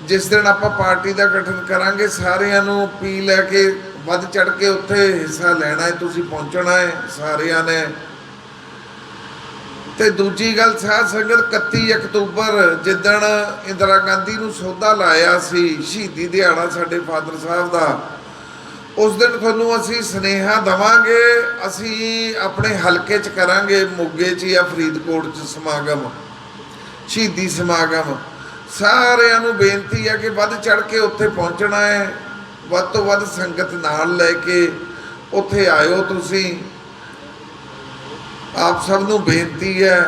ਜਿਸ ਦਿਨ ਆਪਾਂ ਪਾਰਟੀ ਦਾ ਗਠਨ ਕਰਾਂਗੇ, ਸਾਰਿਆਂ ਨੂੰ ਅਪੀਲ ਹੈ ਕਿ ਵੱਧ ਚੜ ਕੇ ਉੱਥੇ ਹਿੱਸਾ ਲੈਣਾ ਹੈ, ਤੁਸੀਂ ਪਹੁੰਚਣਾ ਹੈ ਸਾਰਿਆਂ ਨੇ। ਤੇ ਦੂਜੀ ਗੱਲ, ਸਾਧ ਸੰਗਤ 31 ਅਕਤੂਬਰ ਜਿੱਦਣ ਇੰਦਰਾ ਗਾਂਧੀ ਨੂੰ ਸੌਦਾ ਲਾਇਆ ਸੀ, ਸ਼ਹੀਦੀ ਦਿਹਾੜਾ ਸਾਡੇ ਫਾਦਰ ਸਾਹਿਬ ਦਾ ਉਸ ਦਿਨ ਤੁਹਾਨੂੰ ਅਸੀਂ ਸਨੇਹਾ ਦਵਾਂਗੇ, ਅਸੀਂ ਆਪਣੇ ਹਲਕੇ 'ਚ ਕਰਾਂਗੇ ਮੋਗੇ 'ਚ ਜਾਂ ਫਰੀਦਕੋਟ 'ਚ ਸਮਾਗਮ, ਸ਼ਹੀਦੀ ਸਮਾਗਮ। ਸਾਰਿਆਂ ਨੂੰ ਬੇਨਤੀ ਹੈ ਕਿ ਵੱਧ ਚੜ ਕੇ ਉੱਥੇ ਪਹੁੰਚਣਾ ਹੈ, ਵੱਧ ਤੋਂ ਵੱਧ ਸੰਗਤ ਨਾਲ ਲੈ ਕੇ ਉੱਥੇ ਆਇਓ ਤੁਸੀਂ। ਆਪ ਸਭ ਨੂੰ ਬੇਨਤੀ ਹੈ,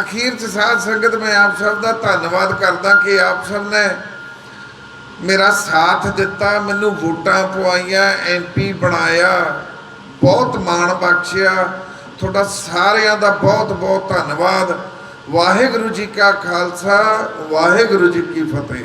ਅਖੀਰ ਚ ਸਾਧ ਸੰਗਤ, ਮੈਂ ਆਪ ਸਭ ਦਾ ਧੰਨਵਾਦ ਕਰਦਾ ਕਿ ਆਪ ਸਭ ਨੇ ਮੇਰਾ ਸਾਥ ਦਿੱਤਾ, ਮੈਨੂੰ ਵੋਟਾਂ ਪਵਾਈਆਂ ਐਮਪੀ ਬਣਾਇਆ, ਬਹੁਤ ਮਾਣ ਬਖਸ਼ਿਆ। ਤੁਹਾਡਾ ਸਾਰਿਆਂ ਦਾ ਬਹੁਤ ਬਹੁਤ ਧੰਨਵਾਦ। ਵਾਹਿਗੁਰੂ ਜੀ ਕਾ ਖਾਲਸਾ, ਵਾਹਿਗੁਰੂ ਜੀ ਕੀ ਫਤਿਹ।